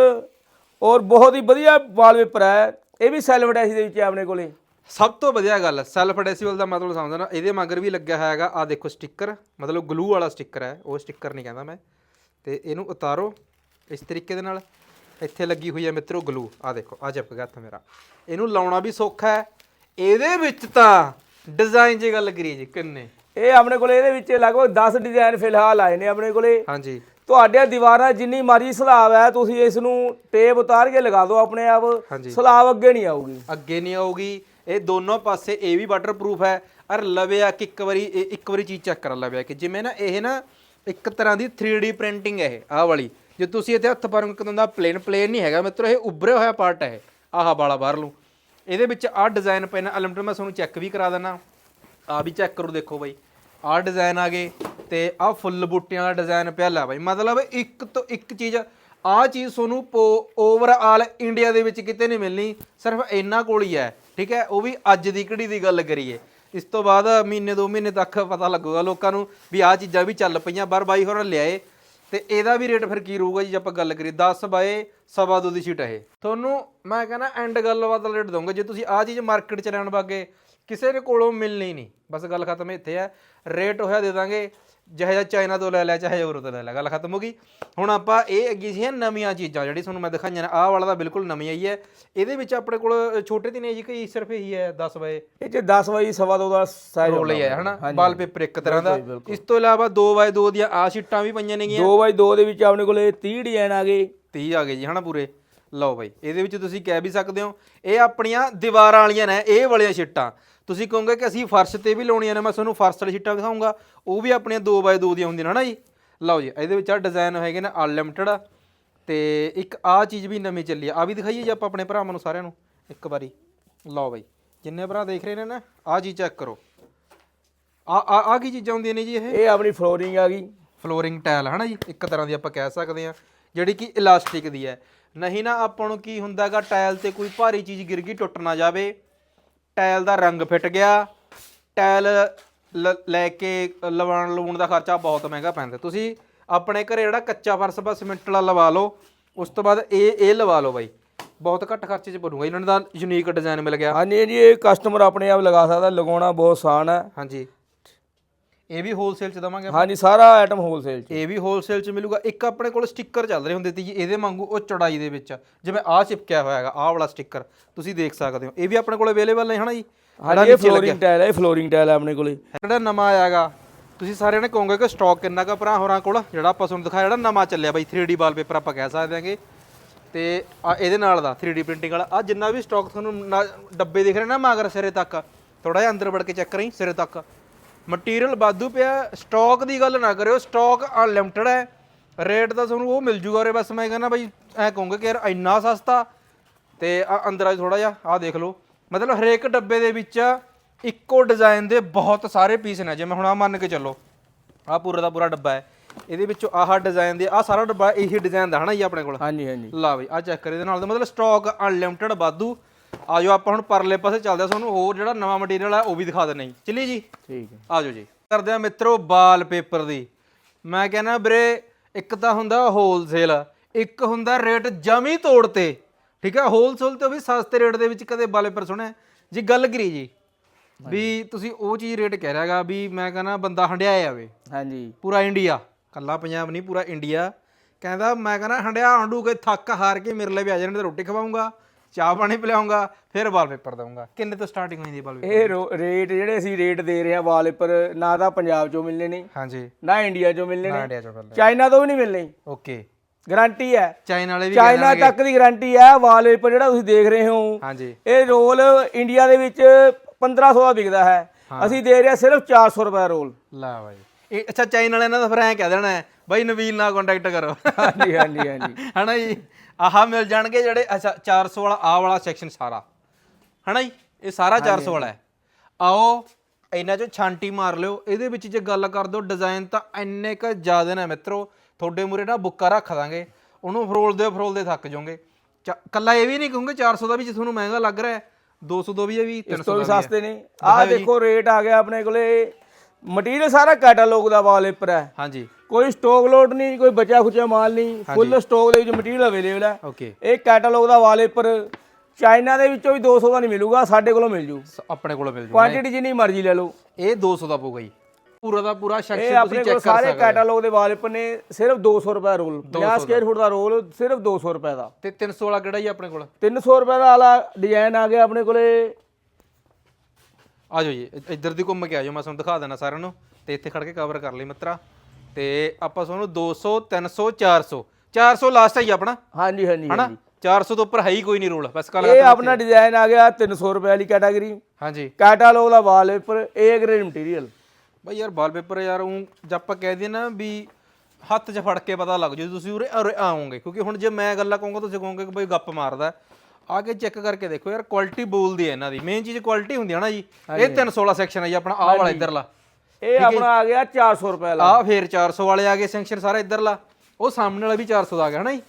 ਔਰ ਬਹੁਤ ਹੀ ਵਧੀਆ ਵਾਲਪੇਪਰ ਹੈ। ਇਹ ਵੀ ਸੈਲਫ ਡੈਸ਼ ਦੇ ਵਿੱਚ ਹੈ ਆਪਣੇ ਕੋਲੇ।
ਸਭ ਤੋਂ ਵਧੀਆ ਗੱਲ ਸੈਲਫ ਅਡੈਸਿਬਲ ਦਾ ਮਤਲਬ ਸਮਝਣਾ ਇਹਦੇ ਮਗਰ ਵੀ ਲੱਗਿਆ ਹੋਇਆ ਹੈਗਾ ਆ ਦੇਖੋ ਸਟicker ਮਤਲਬ ਗਲੂ ਵਾਲਾ ਸਟicker ਹੈ ਉਹ ਸਟicker ਨਹੀਂ ਕਹਿੰਦਾ ਮੈਂ। ਤੇ ਇਹਨੂੰ ਉਤਾਰੋ। ਇਸ ਤਰੀਕੇ ਦੇ ਨਾਲ ਇੱਥੇ ਲੱਗੀ ਹੋਈ ਹੈ ਮਿੱਤਰੋ ਗਲੂ। ਆ ਦੇਖੋ ਆ ਚਿਪਕ ਗਿਆ ਹੱਥ ਮੇਰਾ। ਇਹਨੂੰ ਲਾਉਣਾ ਵੀ ਸੌਖਾ ਹੈ। ਇਹਦੇ ਵਿੱਚ ਤਾਂ ਡਿਜ਼ਾਈਨ ਦੀ ਗੱਲ ਕਰੀਏ ਜੀ ਕਿੰਨੇ।
ਇਹ ਆਪਣੇ ਕੋਲੇ ਇਹਦੇ ਵਿੱਚ ਲਗਭਗ 10 ਡਿਜ਼ਾਈਨ ਫਿਲਹਾਲ ਆਏ ਨੇ ਆਪਣੇ ਕੋਲੇ।
ਹਾਂਜੀ।
ਤੁਹਾਡੀਆਂ ਦੀਵਾਰਾਂ ਜਿੰਨੀ ਮਾਰੀ ਸਲਾਬ ਹੈ ਤੁਸੀਂ ਇਸ ਨੂੰ ਟੇਪ ਉਤਾਰ ਕੇ ਲਗਾ ਦਿਓ ਆਪਣੇ ਆਪ। ਸਲਾਬ ਅੱਗੇ ਨਹੀਂ ਆਊਗੀ।
ਅੱਗੇ ਨਹੀਂ ਆਊਗੀ। ਇਹ ਦੋਨੋਂ ਪਾਸੇ ਇਹ ਵੀ ਵਾਟਰਪ੍ਰੂਫ ਹੈ। ਅਰ ਲਵਿਆ ਕਿ ਇੱਕ ਵਾਰੀ ਇਹ ਇੱਕ ਵਾਰੀ ਚੀਜ਼ ਚੈੱਕ ਕਰ ਲਵਿਆ ਕਿ ਜਿਵੇਂ ਨਾ ਇਹ ਨਾ ਇੱਕ ਤਰ੍ਹਾਂ ਦੀ 3D ਪ੍ਰਿੰਟਿੰਗ ਹੈ ਇਹ ਆਹ ਵਾਲੀ। ਜੇ ਤੁਸੀਂ ਇੱਥੇ ਹੱਥ ਪਾਰੋਗੇ ਕਿਦਾਂ ਦਾ ਪਲੇਨ ਪਲੇਨ ਨਹੀਂ ਹੈਗਾ, ਮਿੱਤਰੋ, ਇਹ ਉੱਭਰਿਆ ਹੋਇਆ ਪਾਰਟ ਹੈ ਆਹ ਵਾਲਾ ਬਾਹਰ ਨੂੰ ਇਹਦੇ ਵਿੱਚ ਆਹ ਡਿਜ਼ਾਈਨ ਪਏ ਨੇ ਅਲਮਟਰ ਮੈਂ ਤੁਹਾਨੂੰ ਚੈੱਕ ਵੀ ਕਰਾ ਦਿੰਦਾ ਆ ਵੀ ਚੈੱਕ ਕਰੋ, ਦੇਖੋ ਬਾਈ। ਆਹ ਡਿਜ਼ਾਈਨ ਆ ਗਏ ਤੇ ਆਹ ਫੁੱਲ ਬੂਟਿਆਂ ਦਾ ਡਿਜ਼ਾਈਨ ਪਿਆ, ਲਾ ਬਾਈ। ਮਤਲਬ ਇੱਕ ਤੋਂ ਇੱਕ ਚੀਜ਼, ਆਹ ਚੀਜ਼ ਤੁਹਾਨੂੰ ਓਵਰਆਲ ਇੰਡੀਆ ਦੇ ਵਿੱਚ ਕਿਤੇ ਨਹੀਂ ਮਿਲਣੀ, ਸਿਰਫ ਇੰਨਾ ਕੋਲ ਹੀ ਹੈ, ਠੀਕ ਹੈ? ਉਹ ਵੀ ਅੱਜ ਦੀ ਘੜੀ ਦੀ ਗੱਲ ਕਰੀਏ। ਇਸ ਤੋਂ ਬਾਅਦ ਮਹੀਨੇ, ਦੋ ਮਹੀਨੇ ਤੱਕ ਪਤਾ ਲੱਗੂਗਾ ਲੋਕਾਂ ਨੂੰ ਵੀ ਆਹ ਚੀਜ਼ਾਂ ਵੀ ਚੱਲ ਪਈਆਂ ਬਾਰ ਬਾਈ ਹੋਰਾਂ ਲਿਆਏ। ਤੇ ਇਹਦਾ ਵੀ ਰੇਟ ਫਿਰ ਕੀ ਰਹੂਗਾ ਜੀ ਜੇ ਆਪਾਂ ਗੱਲ ਕਰੀਏ? 10 ਬਾਏ ਸਵਾ ਦੋ ਦੀ ਸ਼ੀਟ ਇਹ। ਤੁਹਾਨੂੰ ਮੈਂ ਕਹਿੰਦਾ ਐਂਡ ਗੱਲਬਾਤ ਦਾ ਰੇਟ ਦਊਂਗਾ। ਜੇ ਤੁਸੀਂ ਆਹ ਚੀਜ਼ ਮਾਰਕੀਟ ਚ ਲੈਣ ਵਾਗੇ, ਕਿਸੇ ਦੇ ਕੋਲੋਂ ਮਿਲਣੀ ਨਹੀਂ। ਬਸ ਗੱਲ ਖਤਮ ਇੱਥੇ ਹੈ ਰੇਟ ਹੋਇਆ ਦੇ ਦਾਂਗੇ। ਜਿਹੇ ਜਿਹਾ ਚਾਈਨਾ ਤੋਂ ਲੈ ਲਿਆ ਚਾਹੇ ਯੂਰੋ ਤੋਂ ਲੈ ਲਿਆ ਗੱਲ ਖਤਮ ਹੋ ਗਈ। ਹੁਣ ਆਪਾਂ ਇਹ ਅੱਗੇ ਸੀ ਨਵੀਆਂ ਚੀਜ਼ਾਂ ਜਿਹੜੀ ਤੁਹਾਨੂੰ ਮੈਂ ਦਿਖਾਈਆਂ ਨੇ ਆਹ ਵਾਲਾ ਤਾਂ ਬਿਲਕੁਲ ਨਵੀਂ ਆਈ ਹੈ। ਇਹਦੇ ਵਿੱਚ ਆਪਣੇ ਕੋਲ ਛੋਟੇ ਦੀ ਨੇ ਜੀ ਕਿ ਸਿਰਫ ਇਹੀ ਹੈ 10 ਬਾਏ
ਇਹ ਚ 10 ਬਾਈ ਸਵਾ ਦੋ ਦਾ ਸਾਈਜ਼
ਰੋਲ ਹੀ ਹੈ ਹਨਾ? ਵਾਲ ਪੇਪਰ ਇੱਕ ਤਰ੍ਹਾਂ ਦਾ। ਇਸ ਤੋਂ ਇਲਾਵਾ 2x2 ਦੀਆਂ ਆ ਸ਼ੀਟਾਂ ਵੀ ਪਈਆਂ ਨੇਗੀਆਂ।
2 ਬਾਈ 2 ਦੇ ਵਿੱਚ ਆਪਣੇ ਕੋਲੇ 30 ਡਿਜ਼ਾਈਨ ਆ ਗਏ।
30 ਆ ਗਏ ਜੀ ਹਨਾ ਪੂਰੇ? ਲਓ ਬਾਈ ਇਹਦੇ ਵਿੱਚ ਤੁਸੀਂ ਕਹਿ ਵੀ ਸਕਦੇ ਹੋ ਇਹ ਆਪਣੀਆਂ ਦੀਵਾਰਾਂ ਵਾਲੀਆਂ ਨੇ ਇਹ ਵਾਲੀਆਂ ਸ਼ੀਟਾਂ। ਤੁਸੀਂ ਕਹੋਗੇ ਕਿ ਅਸੀਂ ਫਰਸ਼ ਤੇ ਵੀ ਲਾਉਣੀਆਂ ਨੇ ਮੈਂ ਤੁਹਾਨੂੰ ਫਰਸ਼ ਵਾਲੀ ਸ਼ੀਟਾਂ ਦਿਖਾਉਂਗਾ ਉਹ ਵੀ ਆਪਣੀਆਂ 2x2 ਦੀਆਂ ਹੁੰਦੀਆਂ ਨੇ ਹਨਾ ਜੀ? ਲਓ ਜੀ ਇਹਦੇ ਵਿੱਚ ਆ ਡਿਜ਼ਾਈਨ ਹੈਗੇ ਨੇ ਅਨਲਿਮਟਿਡ ਤੇ ਇੱਕ ਆ ਚੀਜ਼ ਵੀ ਨਵੀਂ ਚੱਲੀ ਆ। ਆ ਵੀ ਦਿਖਾਈਏ ਜੀ ਆਪਾਂ ਆਪਣੇ ਭਰਾਵਾਂ ਨੂੰ ਸਾਰਿਆਂ ਨੂੰ ਇੱਕ ਵਾਰੀ। ਲਓ ਬਾਈ ਜਿੰਨੇ ਭਰਾ ਦੇਖ ਰਹੇ ਨੇ ਨਾ ਆ ਚੀਜ਼ ਚੈੱਕ ਕਰੋ। ਆ ਆ ਆ ਕੀ ਚੀਜ਼ਾਂ ਹੁੰਦੀਆਂ ਨੇ ਜੀ ਇਹ?
ਇਹ ਆਪਣੀ ਫਲੋਰਿੰਗ ਆ ਗਈ।
ਫਲੋਰਿੰਗ ਟਾਇਲ ਹਨਾ ਜੀ? ਇੱਕ ਤਰ੍ਹਾਂ ਦੀ ਆਪਾਂ ਕਹਿ ਸਕਦੇ ਆ ਜਿਹੜੀ ਕਿ ਇਲਾਸਟਿਕ ਦੀ ਹੈ। ਨਹੀਂ ਨਾ ਆਪਾਂ ਨੂੰ ਕੀ ਹੁੰਦਾਗਾ ਟਾਇਲ ਤੇ ਕੋਈ ਭਾਰੀ ਚੀਜ਼ ਗਿਰ ਗਈ ਟੁੱਟ ਨਾ ਜਾਵੇ। ਟਾਇਲ ਦਾ ਰੰਗ ਫਿੱਟ ਗਿਆ। ਟਾਇਲ ਲ- ਕੇ ਲਵਾਉਣ ਲਵਾਉਣ ਦਾ ਖਰਚਾ ਬਹੁਤ ਮਹਿੰਗਾ ਪੈਂਦਾ। ਤੁਸੀਂ ਆਪਣੇ ਘਰੇ ਜਿਹੜਾ ਕੱਚਾ ਫਰਸ਼ ਬਸ ਸਿਮੈਂਟ ਵਾਲਾ ਲਵਾ ਲਓ ਉਸ ਤੋਂ ਬਾਅਦ ਇਹ ਇਹ ਲਵਾ ਲਓ ਬਾਈ। ਬਹੁਤ ਘੱਟ ਖਰਚੇ 'ਚ ਬਣੂਗਾ। ਇਹਨਾਂ ਦਾ ਯੂਨੀਕ ਡਿਜ਼ਾਈਨ ਮਿਲ ਗਿਆ।
ਹਾਂਜੀ ਜੀ ਇਹ ਕਸਟਮਰ ਆਪਣੇ ਆਪ ਲਗਾ ਸਕਦਾ ਲਗਾਉਣਾ ਬਹੁਤ ਆਸਾਨ ਹੈ।
ਹਾਂਜੀ। ਇਹ ਵੀ ਹੋਲਸੇਲ 'ਚ ਦਵਾਂਗੇ।
ਹਾਂਜੀ ਸਾਰਾ ਆਈਟਮ ਹੋਲਸੇਲ ਚ।
ਇਹ ਵੀ ਹੋਲਸੇਲ 'ਚ ਮਿਲੂਗਾ। ਇੱਕ ਆਪਣੇ ਕੋਲ ਸਟicker ਚੱਲ ਰਹੇ ਹੁੰਦੇ ਸੀ ਜੀ ਇਹਦੇ ਵਾਂਗੂ ਉਹ ਚੌੜਾਈ ਦੇ ਵਿੱਚ। ਜਿਵੇਂ ਆਹ ਚਿਪਕਿਆ ਹੋਇਆ ਹੈਗਾ ਆਹ ਵਾਲਾ ਸਟicker ਤੁਸੀਂ ਦੇਖ ਸਕਦੇ ਹੋ। ਇਹ ਵੀ ਆਪਣੇ ਕੋਲ ਅਵੇਲੇਬਲ ਹੈ ਹਨਾ ਜੀ?
ਹਾਂਜੀ ਇਹ ਫਲੋਰਿੰਗ ਟਾਇਲ ਹੈ ਇਹ ਫਲੋਰਿੰਗ ਟਾਇਲ ਹੈ ਆਪਣੇ ਕੋਲੇ।
ਜਿਹੜਾ ਨਵਾਂ ਆਇਆਗਾ ਤੁਸੀਂ ਸਾਰਿਆਂ ਨੇ ਕਹੋਗੇ ਕਿ ਸਟਾਕ ਕਿੰਨਾ ਕਾ ਭਰਾ ਹੋਰਾਂ ਕੋਲ? ਜਿਹੜਾ ਆਪਾਂ ਤੁਹਾਨੂੰ ਦਿਖਾਇਆ ਜਿਹੜਾ ਨਵਾਂ ਚੱਲਿਆ ਬਾਈ 3D ਵਾਲਪੇਪਰ ਆਪਾਂ ਕਹਿ ਸਕਦੇ ਹਾਂਗੇ। ਤੇ ਆ ਇਹਦੇ ਨਾਲ ਦਾ 3D ਪ੍ਰਿੰਟਿੰਗ ਵਾਲਾ। ਆ ਜਿੰਨਾ ਵੀ ਸਟਾਕ ਤੁਹਾਨੂੰ ਡੱਬੇ ਦਿਖ ਰਹੇ ਨਾ ਮਗਰ ਸਿਰੇ ਤੱਕ ਥੋੜਾ ਜਿਹਾ ਅੰਦਰ ਵੜ ਕੇ ਚੈੱਕ ਕਰੀ ਸਿਰੇ ਤੱਕ। ਮਟੀਰੀਅਲ ਵਾਧੂ ਪਿਆ ਸਟਾਕ ਦੀ ਗੱਲ ਨਾ ਕਰਿਓ ਸਟਾਕ ਅਨਲਿਮਟਿਡ ਹੈ। ਰੇਟ ਤਾਂ ਤੁਹਾਨੂੰ ਉਹ ਮਿਲ ਜੂਗਾ ਉਰੇ ਬਸ ਮੈਂ ਕਹਿੰਦਾ ਬਾਈ ਐ ਕਹੂੰਗਾ ਕਿ ਯਾਰ ਇੰਨਾ ਸਸਤਾ ਤੇ ਆ ਅੰਦਰ ਆ ਥੋੜਾ ਜਿਹਾ ਆ ਦੇਖ ਲਓ। ਮਤਲਬ ਹਰੇਕ ਡੱਬੇ ਦੇ ਵਿੱਚ ਇੱਕੋ ਡਿਜ਼ਾਈਨ ਦੇ ਬਹੁਤ ਸਾਰੇ ਪੀਸ ਨੇ ਜਿਵੇਂ ਹੁਣ ਆ ਮੰਨ ਕੇ ਚੱਲੋ ਆ ਪੂਰਾ ਦਾ ਪੂਰਾ ਡੱਬਾ ਹੈ। ਇਹਦੇ ਵਿੱਚੋਂ ਆਹ ਡਿਜ਼ਾਈਨ ਦੇ ਆ ਸਾਰਾ ਡੱਬਾ ਇਹੀ ਡਿਜ਼ਾਈਨ ਦਾ ਹਨਾ ਜੀ ਆਪਣੇ ਕੋਲ?
ਹਾਂਜੀ ਹਾਂਜੀ।
ਲਾ ਬਈ ਆ ਚੈੱਕ ਕਰ ਇਹਦੇ ਨਾਲ। ਦਾ ਮਤਲਬ ਸਟਾਕ ਅਨਲਿਮਟਿਡ ਵਾਧੂ ਆਜੋ ਆਪਾਂ ਹੁਣ ਪਰਲੇ ਪਾਸੇ ਚੱਲਦੇ ਆ ਤੁਹਾਨੂੰ ਹੋਰ ਜਿਹੜਾ ਨਵਾਂ ਮਟੀਰੀਅਲ ਆ ਉਹ ਵੀ ਦਿਖਾ ਦਿੰਦੇ ਜੀ। ਚੱਲੀ ਜੀ?
ਠੀਕ ਹੈ।
ਆਜੋ ਜੀ। ਕਰਦੇ ਆ ਮਿੱਤਰੋ ਵਾਲ ਪੇਪਰ ਦੀ। ਮੈਂ ਕਹਿੰਦਾ ਵੀਰੇ ਇੱਕ ਤਾਂ ਹੁੰਦਾ ਹੋਲਸੇਲ ਇੱਕ ਹੁੰਦਾ ਰੇਟ ਜਮੀ ਤੋੜ ਤੇ। ਠੀਕ ਹੈ ਹੋਲਸੇਲ ਤੇ ਵੀ ਸਸਤੇ ਰੇਟ ਦੇ ਵਿੱਚ ਕਦੇ ਵਾਲ ਪੇਪਰ ਸੁਣਿਆ ਜੀ ਗੱਲ ਕਰੀ ਜੀ ਵੀ ਤੁਸੀਂ ਉਹ ਚੀਜ਼ ਰੇਟ ਕਹਿ ਰਿਹਾਗਾ ਵੀ ਮੈਂ ਕਹਿੰਦਾ ਬੰਦਾ ਹੰਡਿਆ ਜਾਵੇ।
ਹਾਂਜੀ।
ਪੂਰਾ ਇੰਡੀਆ ਕੱਲਾ ਪੰਜਾਬ ਨਹੀਂ ਪੂਰਾ ਇੰਡੀਆ ਕਹਿੰਦਾ ਮੈਂ ਕਹਿੰਦਾ ਹੰਡਿਆ ਆਂਡੂ ਕੇ ਥੱਕ ਹਾਰ ਕੇ ਮੇਰੇ ਲਈ ਵੀ ਆ ਜਾਣ ਤੇ ਰੋਟੀ ਖਵਾਉਂਗਾ। ਚਾਹ ਪਾਣੀ ਪਿਲਾਉਂਗਾ ਫਿਰ ਵਾਲਪੇਪਰ ਦਊਂਗਾ। ਕਿੰਨੇ ਤੋਂ ਸਟਾਰਟਿੰਗ ਹੋਈ ਦੀ ਵਾਲਪੇਪਰ
ਇਹ ਰੋ- ਰੇਟ ਜਿਹੜੇ ਅਸੀਂ ਰੇਟ ਦੇ ਰਹੇ ਹਾਂ ਵਾਲਪੇਪਰ ਨਾ ਤਾਂ ਪੰਜਾਬ ਚੋਂ ਮਿਲਣੇ ਨੇ
ਹਾਂਜੀ।
ਨਾ ਇੰਡੀਆ ਚੋਂ ਮਿਲਣੇ ਨੇ
ਆਂਡਿਆ ਚੋਂ ਪਹਿਲਾਂ
ਚਾਈਨਾ ਤੋਂ ਵੀ ਨਹੀਂ ਮਿਲਣੇ।
ਓਕੇ
ਗਾਰੰਟੀ ਹੈ।
ਚਾਈਨਾ ਵਾਲੇ ਵੀ
ਚਾਈਨਾ ਤੱਕ ਦੀ ਗਾਰੰਟੀ ਹੈ ਵਾਲਪੇਪਰ ਜਿਹੜਾ ਤੁਸੀਂ ਦੇਖ ਰਹੇ ਹੋ
ਹਾਂਜੀ।
ਇਹ ਰੋਲ ਇੰਡੀਆ ਦੇ ਵਿੱਚ 1500 ਦਾ ਵਿਕਦਾ ਹੈ। ਅਸੀਂ ਦੇ ਰਹੇ ਹਾਂ ਸਿਰਫ 400 ਰੁਪਏ ਰੋਲ
ਲਾ ਬਾਈ। ਇਹ ਅੱਛਾ ਚਾਈਨਾ ਵਾਲਿਆਂ ਦਾ ਫਿਰ ਐਂ ਕਹਿ ਦੇਣਾ ਹੈ, ਬਾਈ ਨਵੀਨ ਨਾਲ ਕੰਟੈਕਟ ਕਰੋ।
ਹਾਂਜੀ ਹਾਂਜੀ ਹਾਂਜੀ।
ਹਨਾ ਜੀ? ਆਹ ਮਿਲ ਜਾਣਗੇ ਜਿਹੜੇ ਅੱਛਾ 400 ਵਾਲਾ ਆਹ ਵਾਲਾ ਸੈਕਸ਼ਨ ਸਾਰਾ। ਹਨਾ ਜੀ? ਇਹ ਸਾਰਾ 400 ਵਾਲਾ ਹੈ। ਆਓ ਇਹਨਾਂ ਚੋਂ ਛਾਂਟੀ ਮਾਰ ਲਿਓ। ਇਹਦੇ ਵਿੱਚ ਜੇ ਗੱਲ ਕਰ ਦੋ ਡਿਜ਼ਾਈਨ ਤਾਂ ਇੰਨੇ ਕ ਜ਼ਿਆਦਾ ਨੇ ਮਿੱਤਰੋ। ਤੁਹਾਡੇ ਮੂਰੇ ਨਾ ਬੁੱਕਾ ਰੱਖ ਦਾਂਗੇ। ਉਹਨੂੰ ਫਰੋਲਦੇ ਫਰੋਲਦੇ ਥੱਕ ਜਾਓਗੇ। ਕੱਲਾ ਇਹ ਵੀ ਨਹੀਂ ਕਹੂੰਗੇ 400 ਦਾ ਵੀ ਜੇ ਤੁਹਾਨੂੰ ਮਹਿੰਗਾ ਲੱਗ ਰਿਹਾ ਹੈ 200 ਦਾ ਵੀ ਹੈ ਵੀ 300
ਤੋਂ
ਦਾ
ਵੀ ਸਸਤੇ ਨੇ ਆਹ ਦੇਖੋ ਰੇਟ ਆ ਗਿਆ ਆਪਣੇ ਕੋਲੇ। ਮਟੀਰੀਅਲ ਸਾਰਾ ਕੈਟਾਲੌਗ ਦਾ ਵਾਲਪੇਪਰ ਹੈ।
ਹਾਂਜੀ।
ਕੋਈ ਸਟਾਕ ਲੋਡ ਨਹੀਂ ਕੋਈ ਬਚਿਆ ਖੁਚਿਆ ਮਾਲ ਨਹੀਂ ਫੁੱਲ ਸਟਾਕ ਦੇ ਵਿੱਚ ਮਟੀਰੀਅਲ ਅਵੇਲੇਬਲ ਹੈ।
ਓਕੇ
ਇਹ ਕੈਟਾਲੌਗ ਦਾ ਵਾਲਪੇਪਰ ਚਾਈਨਾ ਦੇ ਵਿੱਚੋਂ ਵੀ 200 ਦਾ ਨਹੀਂ ਮਿਲੂਗਾ ਸਾਡੇ ਕੋਲੋਂ ਮਿਲ ਜੂ।
ਆਪਣੇ ਕੋਲ ਮਿਲ ਜੂ।
ਕੁਆਂਟੀਟੀ ਜਿੰਨੀ ਮਰਜ਼ੀ ਲੈ ਲਓ।
ਇਹ 200 ਦਾ ਪਊਗਾ ਜੀ। ਪੂਰਾ ਦਾ ਪੂਰਾ ਸੈਕਸ਼ਨ ਤੁਸੀਂ ਚੈੱਕ ਕਰ
ਸਾਰੇ
ਸਕਦੇ ਹੋ।
ਕੈਟਾਲੌਗ ਦੇ ਵਾਲਪੇਪਰ ਨੇ ਸਿਰਫ 200 ਰੁਪਏ ਰੋਲ 50 ਸਕੁਅਰ ਫੁੱਟ ਦਾ। ਰੋਲ ਸਿਰਫ 200 ਰੁਪਏ ਦਾ।
ਤੇ 300 ਵਾਲਾ ਕਿਹੜਾ ਜੀ ਆਪਣੇ ਕੋਲ?
300 ਰੁਪਏ ਦਾ ਵਾਲਾ ਡਿਜ਼ਾਈਨ ਆ ਗਿਆ ਆਪਣੇ ਕੋਲੇ।
ਆ ਜਾਓ ਜੀ ਇੱਧਰ ਦੀ ਘੁੰਮ ਕੇ ਆ ਜਾਓ। ਮੈਂ ਤੁਹਾਨੂੰ ਦਿਖਾ ਦੇਣਾ ਸਾਰਿਆਂ ਨੂੰ। ਤੇ ਇੱਥੇ ਖੜ ਕੇ ਕਵਰ ਕਰ ਲਈ ਮਿੱਤਰਾ। ਤੇ ਆਪਾਂ ਤੁਹਾਨੂੰ 200 300 400 400 ਲਾਸਟ ਹੈ ਜੀ ਆਪਣਾ।
ਹਾਂਜੀ ਹਾਂਜੀ
ਹਨਾ? 400 ਤੋਂ ਉੱਪਰ ਹੈ ਹੀ ਕੋਈ ਨਹੀਂ ਰੋਲ। ਬਸ ਕੱਲ
ਇਹ ਆਪਣਾ ਡਿਜ਼ਾਈਨ ਆ ਗਿਆ 300 ਰੁਪਏ ਵਾਲੀ ਕੈਟਾਗਰੀ
ਹਾਂਜੀ।
ਕੈਟਾਲੌਗ ਦਾ ਵਾਲਪੇਪਰ ਏ ਗ੍ਰੇਡ ਮਟੀਰੀਅਲ
ਬਈ ਯਾਰ ਵਾਲਪੇਪਰ ਯਾਰ ਉਹ ਜੇ ਆਪਾਂ ਕਹਿ ਦਈਏ ਨਾ ਵੀ ਹੱਥ 'ਚ ਫੜ ਕੇ ਪਤਾ ਲੱਗ ਜੂ ਤੁਸੀਂ ਉਰੇ ਉਰੇ ਆਓਗੇ। ਕਿਉਂਕਿ ਹੁਣ ਜੇ ਮੈਂ ਗੱਲਾਂ ਕਹੂੰਗਾ ਤੁਸੀਂ ਕਹੋਗੇ ਕਿ ਬਈ ਗੱਪ ਮਾਰਦਾ। ਆ ਕੇ ਚੈੱਕ ਕਰਕੇ ਦੇਖੋ ਯਾਰ ਕੁਆਲਿਟੀ ਬੋਲਦੀ ਹੈ ਇਹਨਾਂ ਦੀ। ਮੇਨ ਚੀਜ਼ ਕੁਆਲਿਟੀ ਹੁੰਦੀ ਹੈ ਨਾ ਜੀ। ਇਹ 316 ਸੈਕਸ਼ਨ ਹੈ ਜੀ ਆਪਣਾ ਆਹ ਵਾਲਾ ਇੱਧਰਲਾ।
ਇਹ ਆਪਣਾ ਆ ਗਿਆ 400 ਰੁਪਏ ਵਾਲਾ।
ਆ ਫੇਰ 400 ਵਾਲੇ ਆ ਗਏ ਸੈਕਸ਼ਨ ਸਾਰਾ ਇੱਧਰਲਾ। ਉਹ ਸਾਹਮਣੇ ਵਾਲਾ ਵੀ 400 ਦਾ ਆ ਗਿਆ ਹਨਾ ਜੀ?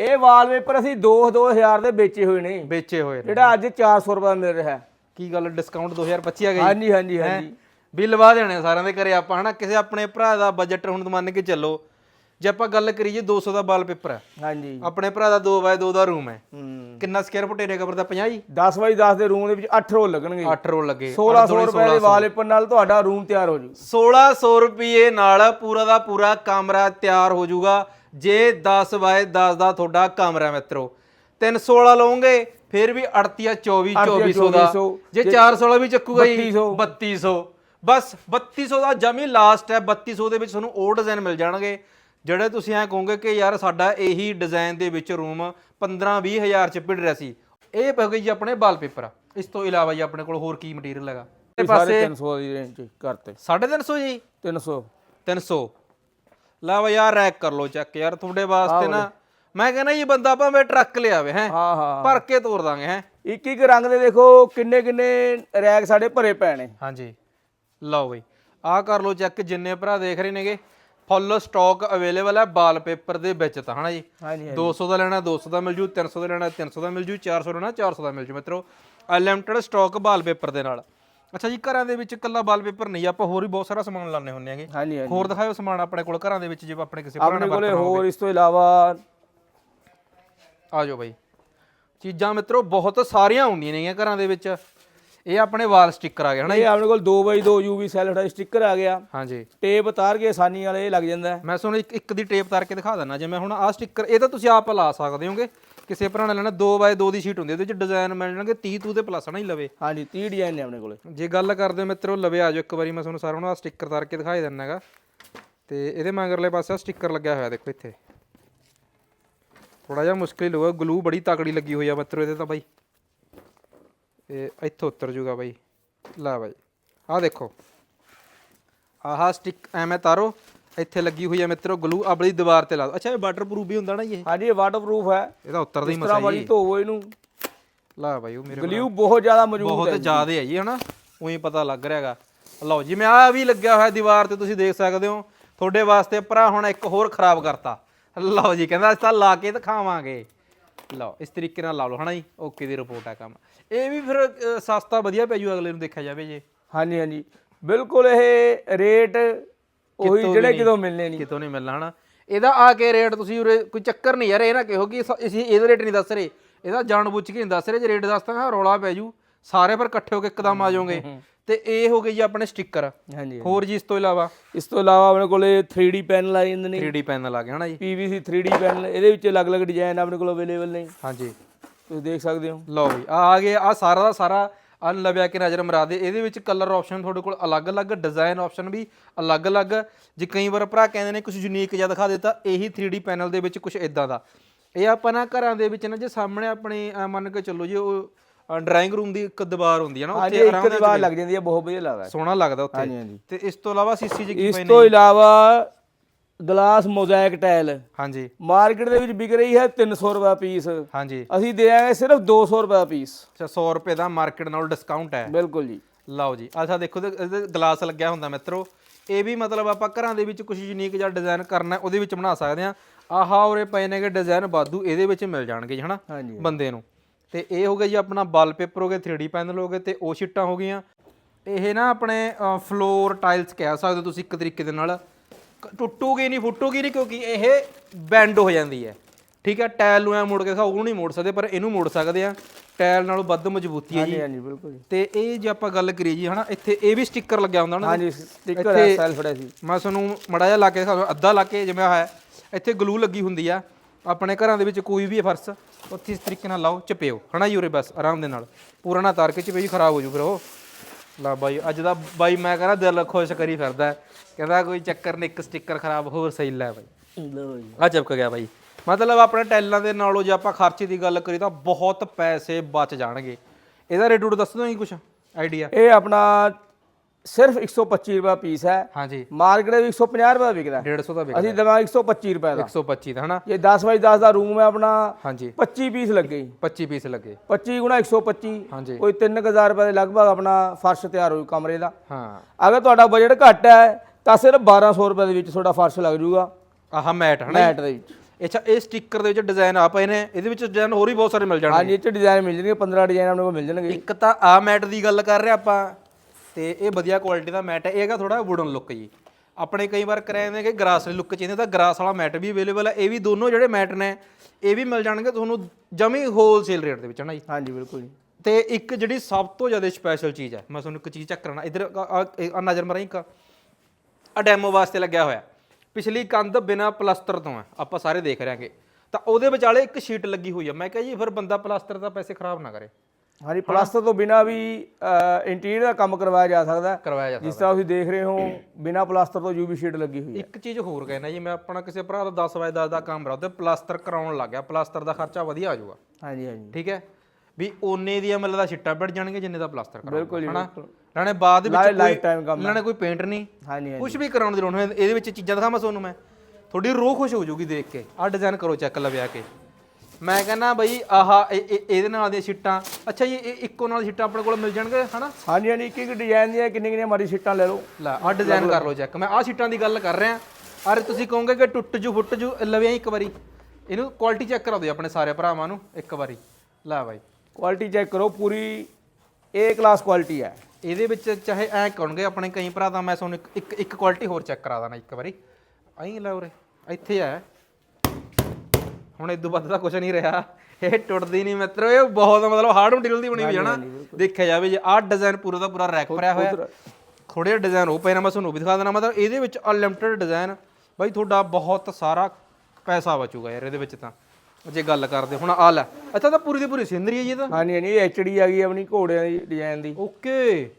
ਇਹ ਵਾਲਪੇਪਰ ਅਸੀਂ 2 2000 ਦੇ ਵੇਚੇ ਹੋਏ ਨੇ।
ਵੇਚੇ ਹੋਏ ਨੇ।
ਜਿਹੜਾ ਅੱਜ 400 ਰੁਪਏ ਮਿਲ ਰਿਹਾ।
ਕੀ ਗੱਲ ਡਿਸਕਾਊਂਟ 2025 ਆ ਗਿਆ ਜੀ
ਹਾਂਜੀ ਹਾਂਜੀ। ਹਾਂਜੀ
ਵੀ ਲਵਾ ਦੇਣੇ ਸਾਰਿਆਂ ਦੇ ਘਰੇ ਆਪਾਂ ਹਨਾ? ਕਿਸੇ ਆਪਣੇ ਭਰਾ ਦਾ ਬਜਟ ਹੁਣ ਮੰਨ ਕੇ ਚੱਲੋ ਜੇ ਆਪਾਂ ਗੱਲ ਕਰੀਏ 200 ਦਾ ਵਾਲਪੇਪਰ ਹੈ।
ਹਾਂਜੀ।
ਆਪਣੇ ਭਰਾ ਦਾ 2x2 ਦਾ ਰੂਮ ਹੈ।
ਹੂੰ।
ਕਿੰਨਾ ਸਕੁਅਰ ਫੁੱਟ ਏਰੀਆ ਕਵਰ ਦਾ? 50 ਜੀ?
10 ਬਾਈ 10 ਦੇ ਰੂਮ ਦੇ ਵਿੱਚ 8 ਰੋਲ ਲੱਗਣਗੇ।
8 ਰੋਲ ਲੱਗੇ।
1600 ਰੁਪਏ ਦੇ ਵਾਲਪੇਪਰ ਨਾਲ ਤੁਹਾਡਾ ਰੂਮ ਤਿਆਰ ਹੋ ਜੂ।
1600 ਰੁਪਏ ਨਾਲ ਪੂਰਾ ਦਾ ਪੂਰਾ ਕਮਰਾ ਤਿਆਰ ਹੋ ਜਾਊਗਾ ਜੇ 10 ਬਾਏ 10 ਦਾ ਤੁਹਾਡਾ ਕਮਰਾ ਮਿੱਤਰੋ। 300 ਵਾਲਾ ਲਓਗੇ ਫਿਰ ਵੀ 38 24 2400 ਦਾ।
2400
ਜੇ 400 ਵਾਲਾ ਵੀ ਚੱਕੂਗਾ ਜੀ
3200
3200 ਬਸ 3200 ਦਾ ਜਮੀ ਲਾਸਟ ਹੈ। 3200 ਦੇ ਵਿੱਚ ਤੁਹਾਨੂੰ ਉਹ ਡਿਜ਼ਾਈਨ ਮਿਲ ਜਾਣਗੇ। ਜਿਹੜੇ ਤੁਸੀਂ ਐ ਕਹੋਗੇ ਕਿ ਯਾਰ ਸਾਡਾ ਇਹੀ ਡਿਜ਼ਾਈਨ ਦੇ ਵਿੱਚ ਰੂਮ 15 20000 ਚ ਪਿੜ ਰਿਹਾ ਸੀ ਇਹ ਪੈ ਗਈ ਜੀ ਆਪਣੇ ਵਾਲਪੇਪਰ ਇਸ ਤੋਂ ਇਲਾਵਾ ਜੀ ਆਪਣੇ ਕੋਲ ਹੋਰ ਕੀ ਮਟੀਰੀਅਲ ਹੈਗਾ? ਤੇ
ਸਾਰੇ
ਪਾਸੇ
300 ਦੀ ਰੇਂਜ ਕਰਤੇ।
350 ਜੀ?
300
300 ਲੈ ਬਈ ਯਾਰ ਰੈਕ ਕਰ ਲੋ ਚੱਕ ਯਾਰ ਤੁਹਾਡੇ ਵਾਸਤੇ ਨਾ ਮੈਂ ਕਹਿੰਦਾ ਜੀ ਬੰਦਾ ਭਾਵੇਂ ਟਰੱਕ ਲਿਆਵੇ ਹੈ?
ਹਾਂ ਹਾਂ
ਭਰ ਕੇ ਤੋਰ ਦਾਂਗੇ ਹੈ?
ਇੱਕ ਇੱਕ ਰੰਗ ਦੇ ਦੇਖੋ ਕਿੰਨੇ ਕਿੰਨੇ ਰੈਕ ਸਾਡੇ ਭਰੇ ਪਏ ਨੇ।
ਹਾਂਜੀ। ਲਓ ਬਈ ਆਹ ਕਰ ਲੋ ਚੈੱਕ ਜਿੰਨੇ ਭਰਾ ਦੇਖ ਰਹੇ ਨੇਗੇ। ਫੁੱਲ ਸਟਾਕ ਅਵੇਲੇਬਲ ਹੈ ਵਾਲਪੇਪਰ ਦੇ ਵਿੱਚ ਤਾਂ ਹਨਾ ਜੀ?
ਹਾਂਜੀ
200 ਦਾ ਲੈਣਾ 200 ਦਾ ਮਿਲ ਜੂ 300 ਦਾ ਲੈਣਾ 300 ਦਾ ਮਿਲ ਜੂ 400 ਲੈਣਾ 400 ਦਾ ਮਿਲ ਜੂ ਮਿੱਤਰੋ। ਅਨਲਿਮਟਿਡ ਸਟਾਕ ਵਾਲਪੇਪਰ ਦੇ ਨਾਲ। ਅੱਛਾ ਜੀ ਘਰਾਂ ਦੇ ਵਿੱਚ ਇਕੱਲਾ ਵਾਲਪੇਪਰ ਨਹੀਂ ਆਪਾਂ ਹੋਰ ਵੀ ਬਹੁਤ ਸਾਰਾ ਸਮਾਨ ਲਾਣੇ ਹੁੰਦੇ ਆਂਗੇ
ਹਾਂਜੀ ਹਾਂਜੀ।
ਹੋਰ ਦਿਖਾਓ ਸਮਾਨ ਆਪਣੇ ਕੋਲ ਘਰਾਂ ਦੇ ਵਿੱਚ ਜੇ ਆਪਣੇ ਕਿਸੇ
ਆਪਣੇ
ਨਾਲ
ਕੋਲੇ ਹੋਰ ਇਸ ਤੋਂ ਇਲਾਵਾ
ਆ ਜਾਓ ਬਾਈ। ਚੀਜ਼ਾਂ ਮਿੱਤਰੋ ਬਹੁਤ ਸਾਰੀਆਂ ਹੁੰਦੀਆਂ ਨੇਗੀਆਂ ਘਰਾਂ ਦੇ ਵਿੱਚ। ਇਹ ਆਪਣੇ ਵਾਲ ਸਟicker ਆ ਗਏ ਹਨਾ
ਇਹ ਆਪਣੇ ਕੋਲ 2x2 UV ਸੈਲਡ ਦਾ ਸਟicker ਆ ਗਿਆ।
ਹਾਂਜੀ।
ਟੇਪ ਉਤਾਰ ਕੇ ਆਸਾਨੀ ਨਾਲ ਇਹ ਲੱਗ ਜਾਂਦਾ
ਮੈਂ ਤੁਹਾਨੂੰ ਇੱਕ ਇੱਕ ਦੀ ਟੇਪ ਤਾਰ ਕੇ ਦਿਖਾ ਦਿੰਦਾ ਜਿਵੇਂ ਹੁਣ ਆਹ ਸਟicker ਇਹ ਤਾਂ ਤੁਸੀਂ ਆਪ ਲਾ ਸਕਦੇ ਹੋਗੇ। ਕਿਸੇ ਭਰਾ ਨੇ ਲੈਣਾ 2x2 ਦੀ ਸ਼ੀਟ ਹੁੰਦੀ ਹੈ ਇਹਦੇ ਵਿੱਚ ਡਿਜ਼ਾਈਨ ਮਿਲ ਜਾਣਗੇ 30 ਤੂ ਦੇ ਪਲੱਸ ਨਾ ਹੀ ਲਵੇ।
ਹਾਂਜੀ 30 ਡਿਜ਼ਾਈਨ ਨੇ ਆਪਣੇ ਕੋਲੇ।
ਜੇ ਗੱਲ ਕਰਦੇ ਹੋ ਮਿੱਤਰੋ ਲਵੇ ਆ ਜਾਓ ਇੱਕ ਵਾਰੀ ਮੈਂ ਤੁਹਾਨੂੰ ਸਾਰਿਆਂ ਨੂੰ ਆਹ ਸਟicker ਤਾਰ ਕੇ ਦਿਖਾਈ ਦਿੰਦਾ ਹੈਗਾ। ਤੇ ਇਹਦੇ ਮਗਰਲੇ ਪਾਸੇ ਸਟicker ਲੱਗਿਆ ਹੋਇਆ ਦੇਖੋ ਇੱਥੇ। ਥੋੜਾ ਜਿਹਾ ਮੁਸ਼ਕਿਲ ਹੋਊਗਾ ਗਲੂ ਬੜੀ ਤਕੜੀ ਲੱਗੀ ਹੋਈ ਆ ਮਿੱਤਰੋ ਇਹਦੇ ਤਾਂ ਬਾਈ। ਇਹ ਇੱਥੋਂ ਉਤਰ ਜੂਗਾ ਬਾਈ। ਲੈ ਬਾਈ। ਆਹ ਦੇਖੋ। ਆਹ ਸਟਿਕ ਐਵੇਂ ਤਾਰੋ। ਇੱਥੇ ਲੱਗੀ ਹੋਈ ਆ ਮਿੱਤਰੋ ਗਲੂ ਆਪਣੀ ਦੀਵਾਰ ਤੇ ਲਾ ਦਿਓ ਅੱਛਾ ਇਹ ਵਾਟਰਪ੍ਰੂਫ ਵੀ ਹੁੰਦਾ ਨਾ ਇਹ?
ਹਾਂਜੀ ਇਹ ਵਾਟਰਪ੍ਰੂਫ ਹੈ।
ਇਹਦਾ ਉੱਤਰਦਾ ਹੀ
ਇਸ ਤਰ੍ਹਾਂ ਵਾਲੀ ਧੋਵੋ ਇਹਨੂੰ।
ਲਾ ਬਾਈ ਉਹ ਮੇਰੇ
ਗਲਿਊ ਬਹੁਤ ਜ਼ਿਆਦਾ ਮੌਜੂਦ
ਬਹੁਤ
ਹੈ
ਜ਼ਿਆਦਾ ਹੈ ਜੀ ਹਨਾ? ਉਹੀ ਪਤਾ ਲੱਗ ਰਿਹਾ ਹੈਗਾ। ਲਓ ਜੀ ਮੈਂ ਆ ਵੀ ਲੱਗਿਆ ਹੋਇਆ ਦੀਵਾਰ ਤੇ ਤੁਸੀਂ ਦੇਖ ਸਕਦੇ ਹੋ। ਤੁਹਾਡੇ ਵਾਸਤੇ ਭਰਾ ਹੁਣ ਇੱਕ ਹੋਰ ਖਰਾਬ ਕਰਤਾ। ਲਓ ਜੀ ਕਹਿੰਦਾ ਅਸੀਂ ਤਾਂ ਲਾ ਕੇ ਦਿਖਾਵਾਂਗੇ। ਲਓ ਇਸ ਤਰੀਕੇ ਨਾਲ ਲਾ ਲਓ ਹਨਾ ਜੀ? ਓਕੇ ਦੀ ਰਿਪੋਰਟ ਹੈ ਕੰਮ। ਇਹ ਵੀ ਫਿਰ ਅ, ਸਸਤਾ ਵਧੀਆ ਪੈ ਜੂ ਅਗਲੇ ਨੂੰ ਦੇਖਿਆ ਜਾਵੇ ਜੇ।
ਹਾਂਜੀ ਹਾਂਜੀ। ਬਿਲਕੁਲ ਇਹ ਰੇਟ ਉਹੀ
ਵੀ
ਜਿਹੜੇ
ਨਹੀਂ।
ਕਿਤੋਂ ਮਿਲਨੇ ਨਹੀਂ।
ਕਿਤੋਂ ਨਹੀਂ ਮਿਲਣਾ ਹਨਾ? ਇਹਦਾ ਆ ਕੇ ਰੇਟ ਤੁਸੀਂ ਉਰੇ ਕੋਈ ਚੱਕਰ ਨਹੀਂ ਯਾਰ ਇਹ ਨਾ ਕਹੋ ਕਿ ਸ- ਅਸੀਂ ਇਹਦਾ ਰੇਟ ਨਹੀਂ ਦੱਸ ਰਹੇ। ਇਹਦਾ ਜਾਣ ਬੁੱਝ ਕੇ ਨਹੀਂ ਦੱਸ ਰਹੇ ਜੇ ਰੇਟ ਦੱਸਦਾ ਰੌਲਾ ਪੈ ਜੂ। ਸਾਰੇ ਪਰ ਇਕੱਠੇ ਹੋ ਕੇ ਇੱਕਦਮ ਆ ਜਾਓਗੇ। ਤੇ ਇਹ ਹੋ ਗਈ ਜੀ ਆਪਣੇ ਸਟicker।
ਹਾਂਜੀ
ਹੋਰ ਜੀ ਇਸ ਤੋਂ ਇਲਾਵਾ?
ਇਸ ਤੋਂ ਇਲਾਵਾ ਆਪਣੇ ਕੋਲੇ 3D ਪੈਨਲ ਆ ਜਾਂਦੇ ਨੇ।
3D ਪੈਨਲ ਆ ਗਿਆ ਹਨਾ ਜੀ?
PVC 3D ਪੈਨਲ ਇਹਦੇ ਵਿੱਚ ਅਲੱਗ-ਅਲੱਗ ਡਿਜ਼ਾਈਨ ਆਪਣੇ ਕੋਲ ਅਵੇਲੇਬਲ ਨੇ।
ਹਾਂਜੀ।
ਤੁਸੀਂ ਦੇਖ ਸਕਦੇ ਹੋ।
ਲਓ ਬਈ ਆ ਆ ਗਏ ਆ ਸਾਰਾ ਦਾ ਸਾਰਾ ਆ ਲਵਿਆ ਕੇ ਨਜ਼ਰ ਮਰਾ ਦੇ। ਇਹਦੇ ਵਿੱਚ ਕਲਰ ਆਪਸ਼ਨ ਤੁਹਾਡੇ ਕੋਲ ਅਲੱਗ-ਅਲੱਗ ਡਿਜ਼ਾਈਨ ਆਪਸ਼ਨ ਵੀ ਅਲੱਗ-ਅਲੱਗ। ਜੇ ਕਈ ਵਾਰ ਭਰਾ ਕਹਿੰਦੇ ਨੇ ਕੁਝ ਯੂਨੀਕ ਜਿਹਾ ਦਿਖਾ ਦਿੱਤਾ ਇਹੀ 3D ਪੈਨਲ ਦੇ ਵਿੱਚ ਕੁਝ ਇਦਾਂ ਦਾ। ਇਹ ਆਪਾਂ ਨਾ ਘਰਾਂ ਦੇ ਵਿੱਚ ਨਾ ਜੇ ਸਾਹਮਣੇ ਆਪਣੇ ਮੰਨ ਕੇ ਚੱਲੋ ਜੀ ਉਹ ਡਰਾਇੰਗ ਰੂਮ ਦੀ ਇੱਕ ਦੀਵਾਰ ਹੁੰਦੀ ਹੈ ਨਾ
ਹਾਂਜੀ
ਉੱਥੇ
ਇੱਕ
ਆਰਾਮ
ਦੀਵਾਰ ਲੱਗ ਜਾਂਦੀ ਹੈ ਬਹੁਤ ਵਧੀਆ ਲੱਗਦਾ ਹੈ।
ਸੋਹਣਾ ਲੱਗਦਾ ਉੱਥੇ।
ਹਾਂਜੀ ਹਾਂਜੀ।
ਤੇ ਇਸ ਤੋਂ ਇਲਾਵਾ ਸੀਸੀ ਜੀ ਕੀ
ਇਸ
ਪਏ ਨੇ?
ਤੋਂ ਇਲਾਵਾ ਗਲਾਸ ਮੋਜ਼ਾਇਕ ਟਾਇਲ।
ਹਾਂਜੀ।
ਮਾਰਕੀਟ ਦੇ ਵਿੱਚ ਵਿਕ ਰਹੀ ਹੈ 300 ਰੁਪਏ ਪੀਸ।
ਹਾਂਜੀ।
ਅਸੀਂ ਦੇਾਂਗੇ ਸਿਰਫ 200 ਰੁਪਏ ਪੀਸ।
ਅੱਛਾ 100 ਰੁਪਏ ਦਾ ਮਾਰਕੀਟ ਨਾਲ ਡਿਸਕਾਊਂਟ ਹੈ।
ਬਿਲਕੁਲ ਜੀ।
ਲਓ ਜੀ ਅੱਛਾ ਦੇਖੋ ਤੇ ਇਹਦੇ ਗਲਾਸ ਲੱਗਿਆ ਹੁੰਦਾ ਮਿੱਤਰੋ। ਇਹ ਵੀ ਮਤਲਬ ਆਪਾਂ ਘਰਾਂ ਦੇ ਵਿੱਚ ਕੁਝ ਯੂਨੀਕ ਜਿਹਾ ਡਿਜ਼ਾਈਨ ਕਰਨਾ ਹੈ, ਉਹਦੇ ਵਿੱਚ ਬਣਾ ਸਕਦੇ ਆ ਆਹਾ ਉਰੇ ਪਏ ਨੇਗੇ ਡਿਜ਼ਾਈਨ ਬਾਦੂ ਇਹਦੇ ਵਿੱਚ ਮਿਲ ਜਾਣਗੇ ਹਨਾ?
ਹਾਂਜੀ।
ਬੰਦੇ ਨੂੰ। ਤੇ ਇਹ ਹੋ ਗਿਆ ਜੀ ਆਪਣਾ ਵਾਲਪੇਪਰ ਹੋ ਗਏ 3D ਪੈਨਲ ਹੋ ਗਏ ਤੇ ਉਹ ਸ਼ੀਟਾਂ ਹੋ ਗਈਆਂ। ਇਹ ਨਾ ਆਪਣੇ ਫਲੋਰ ਟਾਈਲਸ ਕਹਿ ਸਕਦੇ ਹੋ ਤੁਸੀਂ ਇੱਕ ਤਰੀਕੇ ਦੇ ਨਾਲ। ਟੁੱਟੂਗੀ ਨਹੀਂ ਫੁੱਟੂਗੀ ਨਹੀਂ ਕਿਉਂਕਿ ਇਹ ਬੈਂਡ ਹੋ ਜਾਂਦੀ ਹੈ। ਠੀਕ ਹੈ ਟਾਇਲ ਨੂੰ ਐ ਮੋੜ ਕੇ ਖਾਓ ਉਹ ਨਹੀਂ ਮੋੜ ਸਕਦੇ ਪਰ ਇਹਨੂੰ ਮੋੜ ਸਕਦੇ ਆ ਟਾਇਲ ਨਾਲੋਂ ਵੱਧ ਮਜ਼ਬੂਤੀ ਹੈ ਜੀ।
ਹਾਂਜੀ ਬਿਲਕੁਲ
ਤੇ ਇਹ ਜੇ ਆਪਾਂ ਗੱਲ ਕਰੀਏ ਜੀ ਹਨਾ ਇੱਥੇ ਇਹ ਵੀ ਸਟicker ਲੱਗਿਆ ਹੁੰਦਾ ਨਾ
ਹਾਂਜੀ ਸਟicker ਹੈ ਸੈਲਫ ਫੜਿਆ ਸੀ।
ਮੈਂ ਤੁਹਾਨੂੰ ਮੜਾ ਜਿਹਾ ਲਾ ਕੇ ਦਿਖਾਉਂਦਾ ਅੱਧਾ ਲਾ ਕੇ ਜਿਵੇਂ ਹੈ। ਇੱਥੇ ਗਲੂ ਲੱਗੀ ਹੁੰਦੀ ਆ। ਆਪਣੇ ਘਰਾਂ ਦੇ ਵਿੱਚ ਕੋਈ ਵੀ ਫਰਸ਼ ਉੱਥੇ ਇਸ ਤਰੀਕੇ ਨਾਲ ਲਾਓ ਚਪਿਓ। ਹਨਾ ਜੀ ਉਰੇ ਬਸ ਆਰਾਮ ਦੇ ਨਾਲ। ਪੂਰਾ ਨਾ ਤਾਰ ਕੇ ਚਪਿਓ ਜੀ ਖਰਾਬ ਹੋ ਜੂ ਫਿਰ ਉਹ। ਲਾ ਬਾਈ ਅੱਜ ਦਾ ਬਾਈ ਮੈਂ ਕਹਿੰਦਾ ਦਿਲ ਖੁਸ਼ ਕਰੀ ਫਿਰਦਾ। ਕਹਿੰਦਾ ਕੋਈ ਚੱਕਰ ਨਹੀਂ ਇੱਕ ਸਟicker ਖਰਾਬ ਹੋਰ ਸਹੀ ਲੈ ਬਾਈ।
ਲਓ ਜੀ।
ਆ ਚਪਕ ਗਿਆ ਬਾਈ। ਮਤਲਬ ਆਪਣੇ ਟੈਲਾਂ ਦੇ ਨਾਲੋਂ ਜੇ ਆਪਾਂ ਖਰਚੇ ਦੀ ਗੱਲ ਕਰੀ ਤਾਂ ਬਹੁਤ ਪੈਸੇ ਬਚ ਜਾਣਗੇ। ਇਹਦਾ ਰੇਟ ਰੂਟ ਦੱਸ ਦੋ ਜੀ ਕੁਛ ਆਈਡੀਆ
ਇਹ ਆਪਣਾ ਸਿਰਫ 125 ਰੁਪਏ ਪੀਸ ਹੈ।
ਹਾਂਜੀ।
ਮਾਰਕੀਟ ਵਿੱਚ 150 ਰੁਪਏ ਵਿਕਦਾ ਹੈ।
150 ਦਾ ਵਿਕ
ਅਸੀਂ ਦਵਾਂਗੇ 125 ਰੁਪਏ ਦਾ।
125 ਦਾ ਹਨਾ?
ਇਹ 10 ਬਾਈ 10 ਦਾ ਰੂਮ ਹੈ ਆਪਣਾ
ਹਾਂਜੀ।
25 ਪੀਸ ਲੱਗੇ। ਜੀ
25 ਪੀਸ ਲੱਗੇ।
25 ਗੁਣਾ 125
ਹਾਂਜੀ।
ਕੋਈ 3000 ਰੁਪਏ ਦੇ ਲਗਭਗ ਆਪਣਾ ਫਰਸ਼ ਤਿਆਰ ਹੋਊ ਕਮਰੇ ਦਾ।
ਹਾਂ।
ਅਗਰ ਤੁਹਾਡਾ ਬਜਟ ਘੱਟ ਹੈ ਤਾਂ ਸਿਰਫ 1200 ਰੁਪਏ ਦੇ ਵਿੱਚ ਤੁਹਾਡਾ ਫਰਸ਼ ਲੱਗ ਜਾਊਗਾ।
ਆਹ ਮੈਟ ਹਨਾ
ਮੈਟ ਦੇ ਵਿੱਚ।
ਅੱਛਾ ਇਹ ਸਟicker ਦੇ ਵਿੱਚ ਡਿਜ਼ਾਈਨ ਆ ਪਏ ਨੇ ਇਹਦੇ ਵਿੱਚ ਡਿਜ਼ਾਈਨ ਹੋਰ ਵੀ ਬਹੁਤ ਸਾਰੇ ਮਿਲ ਜਾਣਗੇ।
ਹਾਂਜੀ ਇਹ ਚ ਡਿਜ਼ਾਈਨ ਮਿਲ ਜਾਣਗੇ 15 ਡਿਜ਼ਾਈਨ ਆਪਣੇ ਕੋਲ ਮਿਲ ਜਾਣਗੇ।
ਇੱਕ ਤਾਂ ਆ ਮੈਟ ਦੀ ਗੱਲ ਕਰ ਰਹੇ ਆਪਾਂ। ਤੇ ਇਹ ਵਧੀਆ ਕੁਆਲਿਟੀ ਦਾ ਮੈਟ ਹੈ। ਇਹ ਹੈਗਾ ਥੋੜਾ ਵੁਡਨ ਲੁੱਕ ਜੀ। ਆਪਣੇ ਕਈ ਵਾਰ ਕਰਾਏ ਨੇ ਕਿ ਗਰਾਸ ਵਾਲੀ ਲੁੱਕ ਚਾਹੀਦੀ ਤਾਂ ਗਰਾਸ ਵਾਲਾ ਮੈਟ ਵੀ ਅਵੇਲੇਬਲ ਹੈ। ਇਹ ਵੀ ਦੋਨੋਂ ਜਿਹੜੇ ਮੈਟ ਨੇ ਇਹ ਵੀ ਮਿਲ ਜਾਣਗੇ ਤੁਹਾਨੂੰ ਜਮੀ ਹੋਲਸੇਲ ਰੇਟ ਦੇ ਵਿੱਚ ਹਨਾ ਜੀ?
ਹਾਂਜੀ ਬਿਲਕੁਲ ਜੀ।
ਤੇ ਇੱਕ ਜਿਹੜੀ ਸਭ ਤੋਂ ਜ਼ਿਆਦਾ ਸਪੈਸ਼ਲ ਚੀਜ਼ ਹੈ ਮੈਂ ਤੁਹਾਨੂੰ ਇੱਕ ਚੀਜ਼ ਚੈੱਕ ਕਰਾਣਾ ਇਧਰ ਆ ਨਜ਼ਰ ਮਾਰਾਂ ਇੱਕ। ਆ ਡੈਮੋ ਵਾਸਤੇ ਲੱਗਿਆ ਹੋਇਆ। ਪਿਛਲੀ ਕੰਧ ਬਿਨਾ ਪਲਸਤਰ ਤੋਂ ਹੈ ਆਪਾਂ ਸਾਰੇ ਦੇਖ ਰਹੇ ਹਾਂਗੇ। ਤਾਂ ਉਹਦੇ ਵਿਚਾਲੇ ਇੱਕ ਸ਼ੀਟ ਲੱਗੀ ਹੋਈ ਹੈ। ਮੈਂ ਕਿਹਾ ਜੀ ਫਿਰ ਬੰਦਾ ਪਲਸਤਰ ਦਾ ਪੈਸੇ ਖਰਾਬ ਨਾ ਕਰੇ।
ਹਾਂਜੀ ਪਲਾਸਟਰ ਤੋਂ ਬਿਨਾ ਵੀ ਇੰਟੀਰੀਅਰ ਦਾ ਕੰਮ ਕਰਵਾਇਆ ਜਾ ਸਕਦਾ।
ਕਰਵਾਇਆ ਜਾ
ਜਿਸ ਤਰ੍ਹਾਂ ਤੁਸੀਂ ਦੇਖ ਰਹੇ ਹੋ ਬਿਨਾ ਪਲਾਸਟਰ ਤੋਂ ਯੂਵੀ ਸ਼ੀਟ ਲੱਗੀ ਹੋਈ ਹੈ।
ਇੱਕ ਚੀਜ਼ ਹੋਰ ਕਹਿਣਾ ਜੀ ਮੈਂ ਆਪਣਾ ਕਿਸੇ ਭਰਾ ਦਾ 10 ਵਜੇ 10 ਦਾ ਕੰਮ ਰਹਾ ਉਹਦੇ ਪਲਾਸਟਰ ਕਰਾਉਣ ਲੱਗ ਗਿਆ ਪਲਾਸਟਰ ਦਾ ਖਰਚਾ ਵਧੀਆ ਆ ਜਾਊਗਾ।
ਹਾਂਜੀ ਹਾਂਜੀ।
ਠੀਕ ਹੈ? ਵੀ ਓਨੇ ਦੀਆਂ ਮਤਲਬ ਦਾ ਛਿੱਟਾ ਪੜ ਜਾਣਗੇ ਜਿੰਨੇ ਦਾ ਪਲਾਸਟਰ ਕਰਾਉਣਾ। ਹਨਾ? ਨਾਲੇ ਬਾਅਦ ਵਿੱਚ
ਲਾਈਫ
ਕੋਈ
ਲਾਈਫ ਟਾਈਮ ਕੰਮ
ਇਹਨਾਂ ਨੇ ਕੋਈ ਪੇਂਟ ਨਹੀਂ।
ਹਾਂਜੀ ਹਾਂਜੀ।
ਕੁਝ ਵੀ ਕਰਾਉਣ ਦੀ ਲੋੜ ਨਹੀਂ। ਇਹਦੇ ਵਿੱਚ ਚੀਜ਼ਾਂ ਦਿਖਾਵਾਂ ਤੁਹਾਨੂੰ ਮੈਂ। ਤੁਹਾਡੀ ਰੂਹ ਖੁਸ਼ ਹੋ ਜਾਊਗੀ ਦੇਖ ਕੇ। ਆਹ ਡਿਜ਼ਾਈਨ ਕਰੋ ਚੈੱਕ ਲਵਿਆ ਕੇ। ਮੈਂ ਕਹਿੰਦਾ ਬਈ ਆਹ ਇਹ- ਇਹ- ਇਹਦੇ ਨਾਲ ਦੀਆਂ ਛਿੱਟਾਂ ਅੱਛਾ ਜੀ ਇਹ ਇੱਕੋ ਨਾਲ ਛਿੱਟਾਂ ਆਪਣੇ ਕੋਲ ਮਿਲ ਜਾਣਗੇ ਹਨਾ?
ਹਾਂਜੀ ਹਾਂਜੀ ਇੱਕ ਇੱਕ ਡਿਜ਼ਾਈਨ ਦੀਆਂ ਕਿੰਨੇ ਕਿੰਨੇ ਮਾਰੀ ਸ਼ੀਟਾਂ ਲੈ ਲਓ।
ਲੈ ਆਹ ਡਿਜ਼ਾਈਨ ਕਰ ਲਓ ਚੈੱਕ ਮੈਂ ਆਹ ਛਿੱਟਾਂ ਦੀ ਗੱਲ ਕਰ ਰਿਹਾ। ਅਰੇ ਤੁਸੀਂ ਕਹੋਗੇ ਕਿ ਟੁੱਟ ਜੂ ਫੁੱਟ ਜੂ ਲਵਿਆ ਇੱਕ ਵਾਰੀ। ਇਹਨੂੰ ਕੁਆਲਿਟੀ ਚੈੱਕ ਕਰਾ ਦਿਓ ਆਪਣੇ ਸਾਰੇ ਭਰਾਵਾਂ ਨੂੰ ਇੱਕ ਵਾਰੀ। ਲੈ ਬਾਈ।
ਕੁਆਲਿਟੀ ਚੈੱਕ ਕਰੋ ਪੂਰੀ ਏ ਕਲਾਸ ਕੁਆਲਿਟੀ ਹੈ।
ਇਹਦੇ ਵਿੱਚ ਚਾਹੇ ਐ ਕਹਣਗੇ ਆਪਣੇ ਕਈ ਭਰਾ ਤਾਂ ਮੈਂ ਤੁਹਾਨੂੰ ਇੱਕ- ਇੱਕ ਕੁਆਲਿਟੀ ਹੋਰ ਚੈੱਕ ਕਰਾ ਦਾਂ ਇੱਕ ਵਾਰੀ। ਅਹੀਂ ਲੈ ਉਰੇ ਇੱਥੇ ਆ। ਹੁਣ ਇਦੋਂ ਵੱਧ ਤਾਂ ਕੁਝ ਨਹੀਂ ਰਿਹਾ। ਇਹ ਟੁੱਟਦੀ ਨਹੀਂ ਮਿੱਤਰੋ ਇਹ ਬਹੁਤ ਮਤਲਬ ਹਾਰਡ ਮਟੀਰੀਅਲ ਦੀ ਬਣੀ ਹੋਈ ਹੈ ਨਾ। ਦੇਖਿਆ ਜਾਵੇ ਜੇ ਆਹ ਡਿਜ਼ਾਈਨ ਪੂਰਾ ਦਾ ਪੂਰਾ ਰੈਕ ਭਰਿਆ ਹੋਇਆ। ਥੋੜੇ ਡਿਜ਼ਾਈਨ ਉਹ ਨੇ ਮੈਂ ਤੁਹਾਨੂੰ ਵੀ ਦਿਖਾ ਦੇਣਾ ਮਤਲਬ ਇਹਦੇ ਵਿੱਚ ਅਨਲਿਮਟਿਡ ਡਿਜ਼ਾਈਨ ਬਾਈ ਤੁਹਾਡਾ ਬਹੁਤ ਸਾਰਾ ਪੈਸਾ ਬਚੂਗਾ ਯਾਰ ਇਹਦੇ ਵਿੱਚ ਤਾਂ। ਜੇ ਗੱਲ ਕਰਦੇ ਹੁਣ ਆ ਲੈ ਅੱਛਾ ਤਾਂ ਪੂਰੀ ਦੀ ਪੂਰੀ ਸਿੰਦਰੀ ਹੈ ਜੀ ਇਹ ਤਾਂ।
ਹਾਂਜੀ ਹਾਂਜੀ ਐਚਡੀ ਆ ਗਈ ਆਪਣੀ ਘੋੜਿਆਂ ਦੀ ਡਿਜ਼ਾਈਨ ਦੀ।
ਓਕੇ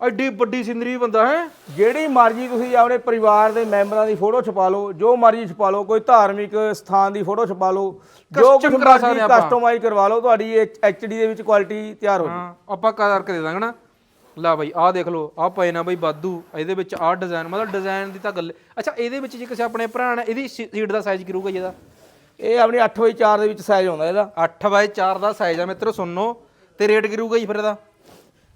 ਐਡੀ ਵੱਡੀ ਸਿੰਦਰੀ ਬੰਦਾ ਹੈ
ਜਿਹੜੀ ਮਰਜ਼ੀ ਤੁਸੀਂ ਆਪਣੇ ਪਰਿਵਾਰ ਦੇ ਮੈਂਬਰਾਂ ਦੀ ਫੋਟੋ ਛਪਾ ਲਓ ਜੋ ਮਰਜ਼ੀ ਛਪਾ ਲਓ ਕੋਈ ਧਾਰਮਿਕ ਸਥਾਨ ਦੀ ਫੋਟੋ ਛਪਾ ਲਓ ਜੋ ਕੁਝ
Custom ਕਰਾ ਸਕਦੇ
ਮਰਜ਼ੀ
ਆਪਾਂ।
ਕਸਟਮਾਈਜ਼ ਕਰਵਾ ਲਓ ਤੁਹਾਡੀ ਐਚਡੀ ਦੇ ਵਿੱਚ ਕੁਆਲਿਟੀ ਤਿਆਰ ਹੋ ਜਾਊ
ਹਾਂ ਆਪਾਂ ਕਰਕੇ ਦੇ ਦਾਂਗੇ ਨਾ। ਲਾ ਬਾਈ ਆਹ ਦੇਖ ਲਓ ਆਹ ਪਏ ਨਾ ਬਾਈ ਬਾਦੂ ਇਹਦੇ ਵਿੱਚ ਆਹ ਡਿਜ਼ਾਈਨ ਮਤਲਬ ਡਿਜ਼ਾਈਨ ਦੀ ਤਾਂ ਗੱਲ ਅੱਛਾ ਇਹਦੇ ਵਿੱਚ ਜੇ ਕਿਸੇ ਆਪਣੇ ਭਰਾ ਨੇ ਇਹਦੀ ਸੀਟ ਦਾ ਸਾਈਜ਼ ਕਰੂਗਾ ਜਿਹਦਾ
ਇਹ ਆਪਣੀ 8 ਬਾਈ 4 ਦੇ ਵਿੱਚ ਸਾਈਜ਼ ਆਉਂਦਾ ਇਹਦਾ।
8 ਬਾਈ 4 ਦਾ ਸਾਈਜ਼ ਆ ਮਿੱਤਰੋ ਸੁਣੋ। ਤੇ ਰੇਟ ਕਰੂਗਾ ਜੀ ਫਿਰ ਇਹਦਾ?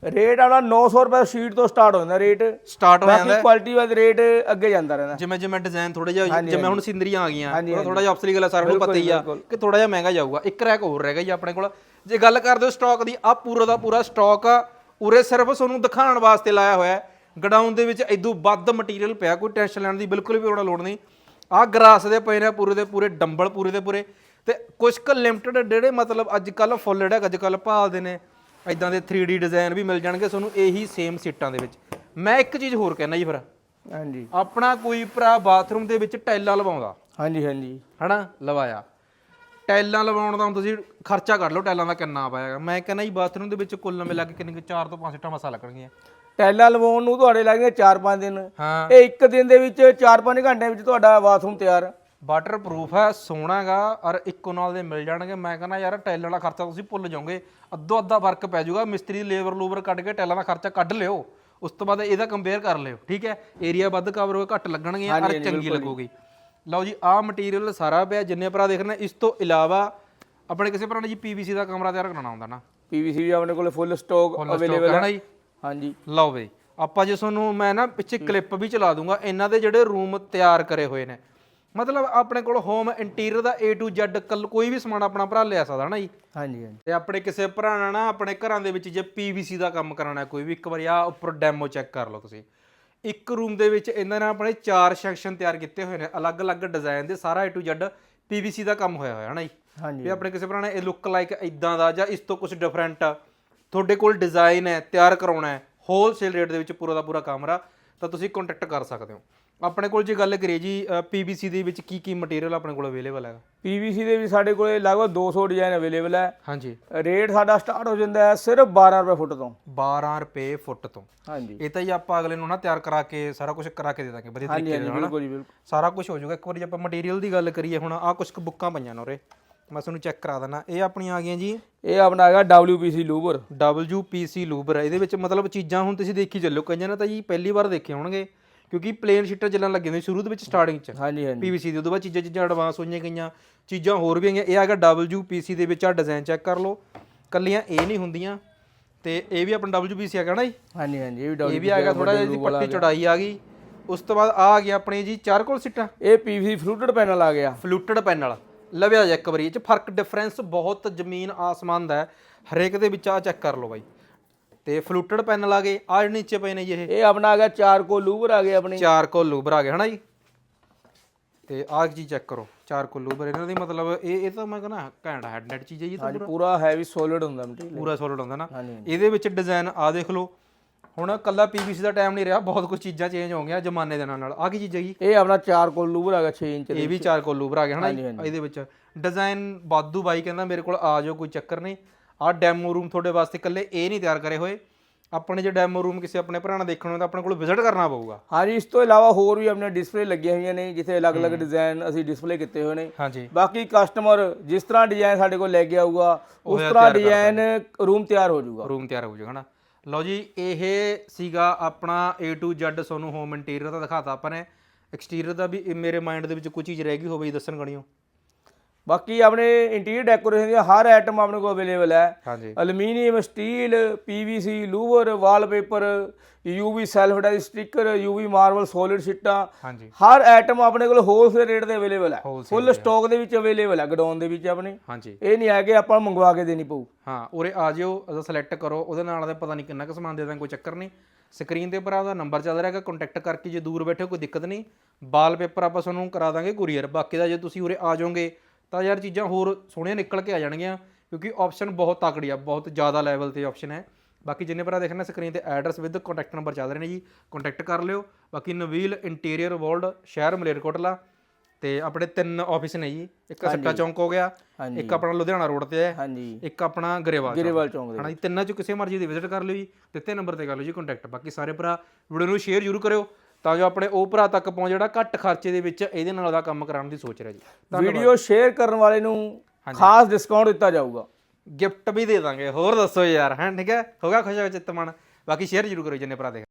ਰੇਟ ਆਪਣਾ 900 ਰੁਪਏ ਸ਼ੀਟ ਤੋਂ ਸਟਾਰਟ ਹੋ ਜਾਂਦਾ ਰੇਟ।
ਸਟਾਰਟ ਹੋ
ਬਾਕੀ
ਜਾਂਦਾ
ਕੁਆਲਿਟੀ ਵਾਈਜ਼ ਰੇਟ ਅੱਗੇ ਜਾਂਦਾ ਰਹਿੰਦਾ।
ਜਿਵੇਂ ਜਿਵੇਂ ਡਿਜ਼ਾਈਨ ਥੋੜਾ ਜਿਹਾ ਜਿਵੇਂ ਹੁਣ ਸਿੰਦਰੀਆਂ ਆ ਗਈਆਂ ਥੋੜਾ ਜਿਹਾ ਅਫਸਲੀ ਗੱਲ ਸਾਰਿਆਂ ਨੂੰ ਪਤਾ ਹੀ ਆ। ਕਿ ਥੋੜਾ ਜਿਹਾ ਮਹਿੰਗਾ ਜਾਊਗਾ। ਇੱਕ ਰੈਕ ਹੋਰ ਰਹਿ ਗਿਆ ਜੀ ਆਪਣੇ ਕੋਲ। ਜੇ ਗੱਲ ਕਰਦੇ ਹੋ ਸਟਾਕ ਦੀ ਆ ਪੂਰਾ ਦਾ ਪੂਰਾ ਸਟਾਕ ਆ। ਉਰੇ ਸਿਰਫ ਤੁਹਾਨੂੰ ਦਿਖਾਉਣ ਵਾਸਤੇ ਲਾਇਆ ਹੋਇਆ ਹੈ। ਗਡਾਊਨ ਦੇ ਵਿੱਚ ਇਦੋਂ ਵੱਧ ਮਟੀਰੀਅਲ ਪਿਆ ਕੋਈ ਟੈਨਸ਼ਨ ਲੈਣ ਦੀ ਬਿਲਕੁਲ ਵੀ ਉਹਨਾਂ ਲੋੜ ਨਹੀਂ। ਆ ਗਰਾਸ ਦੇ ਪਏ ਨੇ ਪੂਰੇ ਦੇ ਪੂਰੇ ਡੰਬਲ ਪੂਰੇ ਦੇ ਪੂਰੇ। ਤੇ ਕੁਝ ਕੁ ਲਿਮਟਿਡ ਜਿਹੜੇ ਮਤਲਬ ਅੱਜ ਕੱਲ ਫੁੱਲ ਜਿਹੜੇ ਅੱਜ ਕੱਲ ਭਾਲਦੇ ਨੇ ਇਦਾਂ ਦੇ 3D ਡਿਜ਼ਾਈਨ ਵੀ ਮਿਲ ਜਾਣਗੇ ਤੁਹਾਨੂੰ ਇਹੀ ਸੇਮ ਸੀਟਾਂ ਦੇ ਵਿੱਚ। ਮੈਂ ਇੱਕ ਚੀਜ਼ ਹੋਰ ਕਹਿਣਾ ਜੀ ਫਿਰ।
ਹਾਂਜੀ।
ਆਪਣਾ ਕੋਈ ਭਰਾ ਬਾਥਰੂਮ ਦੇ ਵਿੱਚ ਟਾਈਲਾਂ ਲਵਾਉਂਦਾ।
ਹਾਂਜੀ ਹਾਂਜੀ।
ਹਨਾ? ਲਵਾਇਆ। ਟਾਈਲਾਂ ਲਵਾਉਣ ਦਾ ਹੁਣ ਤੁਸੀਂ ਖਰਚਾ ਕੱਢ ਲਓ ਟਾਈਲਾਂ ਦਾ ਕਿੰਨਾ ਪਾਏਗਾ ਮੈਂ ਕਹਿੰਦਾ ਜੀ ਬਾਥਰੂਮ ਦੇ ਵਿੱਚ ਕੁੱਲ ਮਿਲਾ ਕੇ ਕਿੰਨੇ 4 ਤੋਂ 5 ਟਾ ਮਸਾ ਲੱਗਣਗੀਆਂ।
ਟੈਲਾਂ ਲਵਾਉਣ ਨੂੰ ਤੁਹਾਡੇ ਲੱਗਣਗੇ 4-5 ਦਿਨ।
ਹਾਂ।
ਇਹ ਇੱਕ ਦਿਨ ਦੇ ਵਿੱਚ 4-5 ਘੰਟੇ ਵਿੱਚ ਤੁਹਾਡਾ ਬਾਥਰੂਮ ਤਿਆਰ।
ਵਾਟਰ ਪ੍ਰੂਫ ਹੈ ਸੋਹਣਾਗਾ ਔਰ ਇੱਕੋ ਨਾਲ ਦੇ ਮਿਲ ਜਾਣਗੇ। ਮੈਂ ਕਹਿੰਦਾ ਯਾਰ ਟਾਈਲਾਂ ਦਾ ਖਰਚਾ ਤੁਸੀਂ ਭੁੱਲ ਜਾਓਗੇ। ਅੱਧੋ ਅੱਧਾ ਫ਼ਰਕ ਪੈ ਜਾਊਗਾ ਮਿਸਤਰੀ ਦੀ ਲੇਬਰ ਲੂਬਰ ਕੱਢ ਕੇ ਟਾਈਲਾਂ ਦਾ ਖਰਚਾ ਕੱਢ ਲਿਓ। ਉਸ ਤੋਂ ਬਾਅਦ ਇਹਦਾ ਕੰਪੇਅਰ ਕਰ ਲਿਓ ਠੀਕ ਹੈ? ਏਰੀਆ ਵੱਧ ਕਵਰ ਹੋਵੇ ਘੱਟ ਲੱਗਣਗੇ ਔਰ ਚੰਗੀ ਲੱਗੂਗੀ। ਲਓ ਜੀ ਆਹ ਮਟੀਰੀਅਲ ਸਾਰਾ ਪਿਆ ਜਿੰਨੇ ਭਰਾ ਦੇਖਣਾ ਇਸ ਤੋਂ ਇਲਾਵਾ ਆਪਣੇ ਕਿਸੇ ਭਰਾ ਨੇ ਜੀ ਪੀਵੀਸੀ ਦਾ ਕਮਰਾ ਤਿਆਰ ਕਰਨਾ ਹੁੰਦਾ ਨਾ?
ਪੀਵੀਸੀ ਵੀ ਆਪਣੇ ਕੋਲ ਫੁੱਲ ਸਟਾਕ ਅਵੇਲੇਬਲ
ਹੈ।
ਹਾਂਜੀ।
ਲਓ ਬਈ ਆਪਾਂ ਜੇ ਤੁਹਾਨੂੰ ਮੈਂ ਨਾ ਪਿੱਛੇ ਕਲਿੱਪ ਵੀ ਚਲਾ ਦੂੰਗਾ ਇਹਨਾਂ ਦੇ ਜਿਹੜੇ ਰੂਮ ਤਿਆਰ ਕਰੇ ਹੋਏ ਨੇ। ਮਤਲਬ ਆਪਣੇ ਕੋਲ ਹੋਮ ਇੰਟੀਰੀਅਰ ਦਾ A to Z ਕੱਲ ਕੋਈ ਵੀ ਸਮਾਨ ਆਪਣਾ ਭਰਾ ਲਿਆ ਸਕਦਾ ਨਾ ਜੀ?
ਹਾਂਜੀ ਹਾਂਜੀ।
ਤੇ ਆਪਣੇ ਕਿਸੇ ਭਰਾ ਨਾਲ ਨਾ ਆਪਣੇ ਘਰਾਂ ਦੇ ਵਿੱਚ ਜੇ PVC ਦਾ ਕੰਮ ਕਰਾਉਣਾ ਕੋਈ ਵੀ ਇੱਕ ਵਾਰੀ ਆ ਉੱਪਰ ਡੈਮੋ ਚੈੱਕ ਕਰ ਲਓ ਤੁਸੀਂ। ਇੱਕ ਰੂਮ ਦੇ ਵਿੱਚ ਇਹਨਾਂ ਨੇ ਆਪਣੇ ਚਾਰ ਸੈਕਸ਼ਨ ਤਿਆਰ ਕੀਤੇ ਹੋਏ ਨੇ ਅਲੱਗ-ਅਲੱਗ ਡਿਜ਼ਾਈਨ ਦੇ ਸਾਰਾ A to Z PVC ਦਾ ਕੰਮ ਹੋਇਆ ਹੋਇਆ ਹੈ ਨਾ ਜੀ?
ਹਾਂਜੀ।
ਵੀ ਆਪਣੇ ਕਿਸੇ ਭਰਾ ਨੇ ਇਹ ਲੁੱਕ ਲਾਈਕ ਇਦਾਂ ਦਾ ਜਾਂ ਇਸ ਤੋਂ ਕੁਝ ਡਿਫਰੈਂਟ ਤੁਹਾਡੇ ਕੋਲ ਡਿਜ਼ਾਈਨ ਹੈ ਤਿਆਰ ਕਰਾਉਣਾ ਹੈ। ਹੋਲਸੇਲ ਰੇਟ ਦੇ ਵਿੱਚ ਪੂਰਾ ਦਾ ਪੂਰਾ ਕਮਰਾ ਤਾਂ ਤੁਸੀਂ ਕੰਟੈਕਟ ਕਰ ਸਕਦੇ ਹੋ। ਆਪਣੇ ਕੋਲ ਜੇ ਗੱਲ ਕਰੀਏ ਜੀ ਪੀਵੀਸੀ ਦੇ ਵਿੱਚ ਕੀ ਕੀ ਮਟੀਰੀਅਲ ਆਪਣੇ ਕੋਲ ਅਵੇਲੇਬਲ ਹੈਗਾ?
ਪੀਵੀਸੀ ਦੇ ਵੀ ਸਾਡੇ ਕੋਲੇ ਲਗਭਗ 200 ਡਿਜ਼ਾਈਨ ਅਵੇਲੇਬਲ ਹੈ।
ਹਾਂਜੀ।
ਰੇਟ ਸਾਡਾ ਸਟਾਰਟ ਹੋ ਜਾਂਦਾ ਹੈ ਸਿਰਫ 12 ਰੁਪਏ ਫੁੱਟ ਤੋਂ।
12 ਰੁਪਏ ਫੁੱਟ ਤੋਂ।
ਹਾਂਜੀ।
ਇਹ ਤਾਂ ਜੀ ਆਪਾਂ ਅਗਲੇ ਨੂੰ ਨਾ ਤਿਆਰ ਕਰਾ ਕੇ ਸਾਰਾ ਕੁਝ ਕਰਾ ਕੇ ਦੇ ਦਾਂਗੇ ਵਧੀਆ ਤਰੀਕੇ
ਹਾਂਜੀ
ਨਾਲ
ਬਿਲਕੁਲ ਜੀ ਬਿਲਕੁਲ।
ਸਾਰਾ ਕੁਝ ਹੋ ਜਾਊਗਾ। ਇੱਕ ਵਾਰੀ ਆਪਾਂ ਮਟੀਰੀਅਲ ਦੀ ਗੱਲ ਕਰੀਏ ਹੁਣ ਆਹ ਕੁਝ ਕੁ ਬੁੱਕਾਂ ਪਈਆਂ ਨੇ ਉਰੇ। ਮੈਂ ਤੁਹਾਨੂੰ ਚੈੱਕ ਕਰਾ ਦਿੰਦਾ। ਇਹ ਆਪਣੀਆਂ ਆ ਗਈਆਂ ਜੀ?
ਇਹ ਆਪਣਾ ਹੈਗਾ WPC ਲੂਬਰ।
WPC ਲੂਬਰ ਇਹਦੇ ਵਿੱਚ ਮਤਲਬ ਚੀਜ਼ਾਂ ਹੁਣ ਤੁਸੀਂ ਦੇਖੀ ਚੱਲੋ। ਕਈਆਂ ਨੇ ਤਾਂ ਜੀ ਪਹਿਲੀ ਵਾਰ ਦੇਖੇ ਹੋਣਗੇ ਕਿਉਂਕਿ ਪਲੇਨ ਸ਼ੀਟਰ ਚੱਲਣ ਲੱਗੇ ਨੇ ਸ਼ੁਰੂ ਦੇ ਵਿੱਚ ਸਟਾਰਟਿੰਗ 'ਚ।
ਹਾਂਜੀ ਹਾਂਜੀ।
PVC ਦੇ ਉਦੋਂ ਬਾਅਦ ਚੀਜ਼ਾਂ ਚੀਜ਼ਾਂ ਐਡਵਾਂਸ ਹੋਈਆਂ ਗਈਆਂ ਚੀਜ਼ਾਂ ਹੋਰ ਵੀ ਹੈਗੀਆਂ ਇਹ ਹੈਗਾ WPC ਦੇ ਵਿੱਚ ਆ ਡਿਜ਼ਾਈਨ ਚੈੱਕ ਕਰ ਲਓ। ਕੱਲੀਆਂ ਇਹ ਨਹੀਂ ਹੁੰਦੀਆਂ। ਤੇ ਇਹ ਵੀ ਆਪਣਾ WPC ਹੈਗਾ ਨਾ ਜੀ?
ਹਾਂਜੀ ਹਾਂਜੀ ਇਹ ਵੀ
ਇਹ
WPC
ਵੀ ਹੈਗਾ ਥੋੜਾ ਜਿਹਾ ਇਹਦੀ ਪੱਟੀ ਚੌੜਾਈ ਆ ਗਈ। ਉਸ ਤੋਂ ਬਾਅਦ ਆ ਆ ਗਿਆ ਆਪਣੇ ਜੀ ਚਾਰਕੋਲ ਸੀਟਾਂ।
ਇਹ PVC ਫਲੂਟਡ ਪੈਨਲ ਆ ਗਿਆ।
ਫਲੂਟਡ ਪੈਨਲ। ਲਵਿਆ ਜਾ ਇੱਕ ਵਾਰੀ ਇਹ ਚ ਫ਼ਰਕ ਡਿਫਰੈਂਸ ਬਹੁਤ ਜ਼ਮੀਨ ਆਸਮਾਨ ਦਾ ਹੈ। ਹਰੇਕ ਦੇ ਵਿੱਚ ਆ ਚੈੱਕ ਕਰ ਲਓ ਬਾਈ। ਤੇ ਫਲੂਟਡ ਪੈਨਲ ਆ ਗਏ ਆ ਜਿਹੜੇ ਨੀਚੇ ਪਏ ਨੇ ਜੀ ਇਹ।
ਇਹ ਆਪਣਾ ਆ ਗਿਆ ਚਾਰ ਕੋ ਲੂਬਰ ਆ ਗਏ ਆਪਣੀ।
ਚਾਰ ਕੋ ਲੂਬਰ ਆ ਗਏ ਹਨਾ ਜੀ? ਤੇ ਆਹ ਚੀਜ਼ ਚੈੱਕ ਕਰੋ ਚਾਰ ਕੋ ਲੂਬਰ ਇਹਨਾਂ ਦੀ ਮਤਲਬ ਇਹ ਇਹ ਤਾਂ ਮੈਂ ਕਹਿੰਦਾ ਘੈਂਟ ਹੈਡ ਨੈਟ ਚੀਜ਼ ਹੈ ਜੀ ਇਹ ਤਾਂ
ਹਾਂਜੀ ਪੂਰਾ। ਹੈਵੀ ਸੋਲਿਡ ਹੁੰਦਾ ਮਟੀਰੀਅਲ।
ਪੂਰਾ ਸੋਲਿਡ ਹੁੰਦਾ ਨਾ।
ਹਾਂਜੀ
ਇਹਦੇ ਵਿੱਚ ਡਿਜ਼ਾਈਨ ਆ ਦੇਖ ਲਓ। ਹੁਣ ਕੱਲਾ ਪੀਵੀਸੀ ਦਾ ਟਾਈਮ ਨਹੀਂ ਰਿਹਾ ਬਹੁਤ ਕੁਝ ਚੀਜ਼ਾਂ ਚੇਂਜ ਹੋ ਗਈਆਂ ਜ਼ਮਾਨੇ ਦੇ ਨਾਲ ਨਾਲ। ਆ ਕੀ ਚੀਜ਼ ਹੈਗੀ?
ਇਹ ਆਪਣਾ ਚਾਰ ਕੋ ਲੂਬਰ ਆ ਗਿਆ 6 ਇੰਚ
ਇਹ ਵੀ ਚਾਰ ਕੋ ਲੂਬਰ ਆ ਗਿਆ ਹਨਾ? ਇਹਦੇ ਵਿੱਚ ਡਿਜ਼ਾਈਨ ਬਾਦੂ ਬਾਈ ਕਹਿੰਦਾ ਮੇਰੇ ਕੋਲ ਆ ਜਾਓ ਕੋਈ ਚੱਕਰ ਨਹੀਂ। ਆਹ ਡੈਮੋ ਰੂਮ ਤੁਹਾਡੇ ਵਾਸਤੇ ਇਕੱਲੇ ਇਹ ਨਹੀਂ ਤਿਆਰ ਕਰੇ ਹੋਏ। ਆਪਣੇ ਜੇ ਡੈਮੋ ਰੂਮ ਕਿਸੇ ਆਪਣੇ ਭਰਾ ਨਾਲ ਦੇਖਣਾ ਹੋਵੇ ਤਾਂ ਆਪਣੇ ਕੋਲ ਵਿਜ਼ਿਟ ਕਰਨਾ ਪਊਗਾ।
ਹਾਂਜੀ ਇਸ ਤੋਂ ਇਲਾਵਾ ਹੋਰ ਵੀ ਆਪਣੇ ਡਿਸਪਲੇ ਲੱਗੀਆਂ ਹੋਈਆਂ ਨੇ ਜਿੱਥੇ ਅਲੱਗ-ਅਲੱਗ ਡਿਜ਼ਾਈਨ ਅਸੀਂ ਡਿਸਪਲੇ ਕੀਤੇ ਹੋਏ ਨੇ।
ਹਾਂਜੀ
ਬਾਕੀ ਕਸਟਮਰ ਜਿਸ ਤਰ੍ਹਾਂ ਡਿਜ਼ਾਈਨ ਸਾਡੇ ਕੋਲ ਲੈ ਕੇ ਆਊਗਾ ਉਸ ਤਰ੍ਹਾਂ ਡਿਜ਼ਾਈਨ ਰੂਮ ਤਿਆਰ ਹੋ ਜਾਊਗਾ।
ਰੂਮ ਤਿਆਰ ਹੋ ਜਾਊਗਾ ਨਾ ਲਓ ਜੀ, ਇਹ ਸੀਗਾ ਆਪਣਾ A to Z ਤੁਹਾਨੂੰ ਹੋਮ ਇੰਟੀਰੀਅਰ ਦਾ ਦਿਖਾਤਾ ਆਪਾਂ ਨੇ। ਐਕਸਟੀਰੀਅਰ ਦਾ ਵੀ ਮੇਰੇ ਮਾਈਂਡ ਦੇ ਵਿੱਚ ਕੋਈ ਚੀਜ਼ ਰਹਿ ਗਈ ਹੋਵੇ ਜੀ, ਦੱਸਣ ਗਣਿਓ।
ਬਾਕੀ ਆਪਣੇ ਇੰਟੀਰੀਅਰ ਡੈਕੋਰੇਸ਼ਨ ਦੀ ਹਰ ਆਈਟਮ ਆਪਣੇ ਕੋਲ ਅਵੇਲੇਬਲ ਹੈ।
ਹਾਂਜੀ।
Aluminium steel PVC louvre wallpaper UV self dye sticker UV marble solid ਸ਼ੀਟਾਂ
ਹਾਂਜੀ।
ਹਰ ਆਈਟਮ ਆਪਣੇ ਕੋਲ ਹੋਲਸੇਲ ਰੇਟ ਤੇ ਅਵੇਲੇਬਲ ਹੈ। ਫੁੱਲ ਸਟਾਕ ਦੇ ਵਿੱਚ ਅਵੇਲੇਬਲ ਹੈ ਗਡਾਊਨ ਦੇ ਵਿੱਚ ਆਪਣੇ।
ਹਾਂਜੀ।
ਇਹ ਨਹੀਂ ਹੈ ਕਿ ਆਪਾਂ ਮੰਗਵਾ ਕੇ ਦੇਣੀ ਪਊ।
ਹਾਂ ਉਰੇ ਆ ਜਿਓ ਅਸਾਂ ਸਿਲੈਕਟ ਕਰੋ ਉਹਦੇ ਨਾਲ ਦਾ ਪਤਾ ਨਹੀਂ ਕਿੰਨਾ ਕੁ ਸਮਾਨ ਦੇ ਦਾਂ ਕੋਈ ਚੱਕਰ ਨਹੀਂ। ਸਕਰੀਨ ਦੇ ਉੱਪਰ ਆਪਦਾ ਨੰਬਰ ਚੱਲ ਰਿਹਾ ਹੈਗਾ ਕੰਟੈਕਟ ਕਰਕੇ ਜੇ ਦੂਰ ਬੈਠੇ ਕੋਈ ਦਿੱਕਤ ਨਹੀਂ। ਵਾਲ ਪੇਪਰ ਆਪਾਂ ਤੁਹਾਨੂੰ ਕਰਾ ਦਾਂਗੇ ਕੁਰੀਅਰ ਬਾਕੀ ਦਾ ਜੇ ਤੁਸੀਂ ਉਰੇ ਆ ਜਾਓਗੇ ਤਾਂ ਯਾਰ ਚੀਜ਼ਾਂ ਹੋਰ ਸੋਹਣੀਆਂ ਨਿਕਲ ਕੇ ਆ ਜਾਣਗੀਆਂ ਕਿਉਂਕਿ ਆਪਸ਼ਨ ਬਹੁਤ ਤਕੜੀ ਆ ਬਹੁਤ ਜ਼ਿਆਦਾ ਲੈਵਲ ਤੇ ਆਪਸ਼ਨ ਹੈ। ਬਾਕੀ ਜਿੰਨੇ ਭਰਾ ਦੇਖਣਾ ਸਕਰੀਨ ਤੇ ਐਡਰੈਸ ਵਿਦ ਕੰਟੈਕਟ ਨੰਬਰ ਚੱਲ ਰਹੇ ਨੇ ਜੀ ਕੰਟੈਕਟ ਕਰ ਲਿਓ। ਬਾਕੀ ਨਵੀਲ ਇੰਟੀਰੀਅਰ ਵਰਲਡ ਸ਼ਹਿਰ ਮਲੇਰਕੋਟਲਾ ਤੇ ਆਪਣੇ ਤਿੰਨ ਆਫਿਸ ਨੇ ਜੀ। ਇੱਕ ਸੱਟਾ ਚੌਂਕ ਹੋ ਗਿਆ ਇੱਕ ਆਪਣਾ ਲੁਧਿਆਣਾ ਰੋਡ ਤੇ ਹੈ ਇੱਕ ਆਪਣਾ ਗਰੇਵਾਲ।
ਗਰੇਵਾਲ ਚੌਂਕ ਦੇ
ਹਨਾ ਜੀ ਤਿੰਨਾਂ ਚੋਂ ਕਿਸੇ ਮਰਜ਼ੀ ਦੀ ਵਿਜ਼ਿਟ ਕਰ ਲਿਓ ਜੀ ਦਿੱਤੇ ਨੰਬਰ ਤੇ ਕਰ ਲਿਓ ਜੀ ਕੰਟੈਕਟ ਬਾਕੀ ਸਾਰੇ ਭਰਾ ਵੀਡੀਓ ਨੂੰ ਸ਼ੇਅਰ ਜ਼ਰੂਰ ਕਰਿਓ। ਤਾਂ ਜੋ ਆਪਣੇ ਉਹ ਭਰਾ ਤੱਕ ਪਹੁੰਚ ਜਿਹੜਾ ਘੱਟ ਖਰਚੇ ਦੇ ਵਿੱਚ ਇਹਦੇ ਨਾਲ ਦਾ ਕੰਮ ਕਰਾਉਣ ਦੀ ਸੋਚ ਰਿਹਾ ਜੀ।
ਵੀਡੀਓ ਸ਼ੇਅਰ ਕਰਨ ਵਾਲੇ ਨੂੰ ਖਾਸ ਡਿਸਕਾਊਂਟ ਦਿੱਤਾ ਜਾਊਗਾ।
ਗਿਫਟ ਵੀ ਦੇ ਦਾਂਗੇ। ਹੋਰ ਦੱਸੋ ਯਾਰ ਹਾਂ ਠੀਕ ਹੈ? ਹੋਗਾ ਖੁਸ਼ ਹੋ ਚਿੱਤ ਮਨ। ਬਾਕੀ ਸ਼ੇਅਰ ਜ਼ਰੂਰ ਕਰੋ ਜਿੰਨੇ ਭਰਾ ਦੇ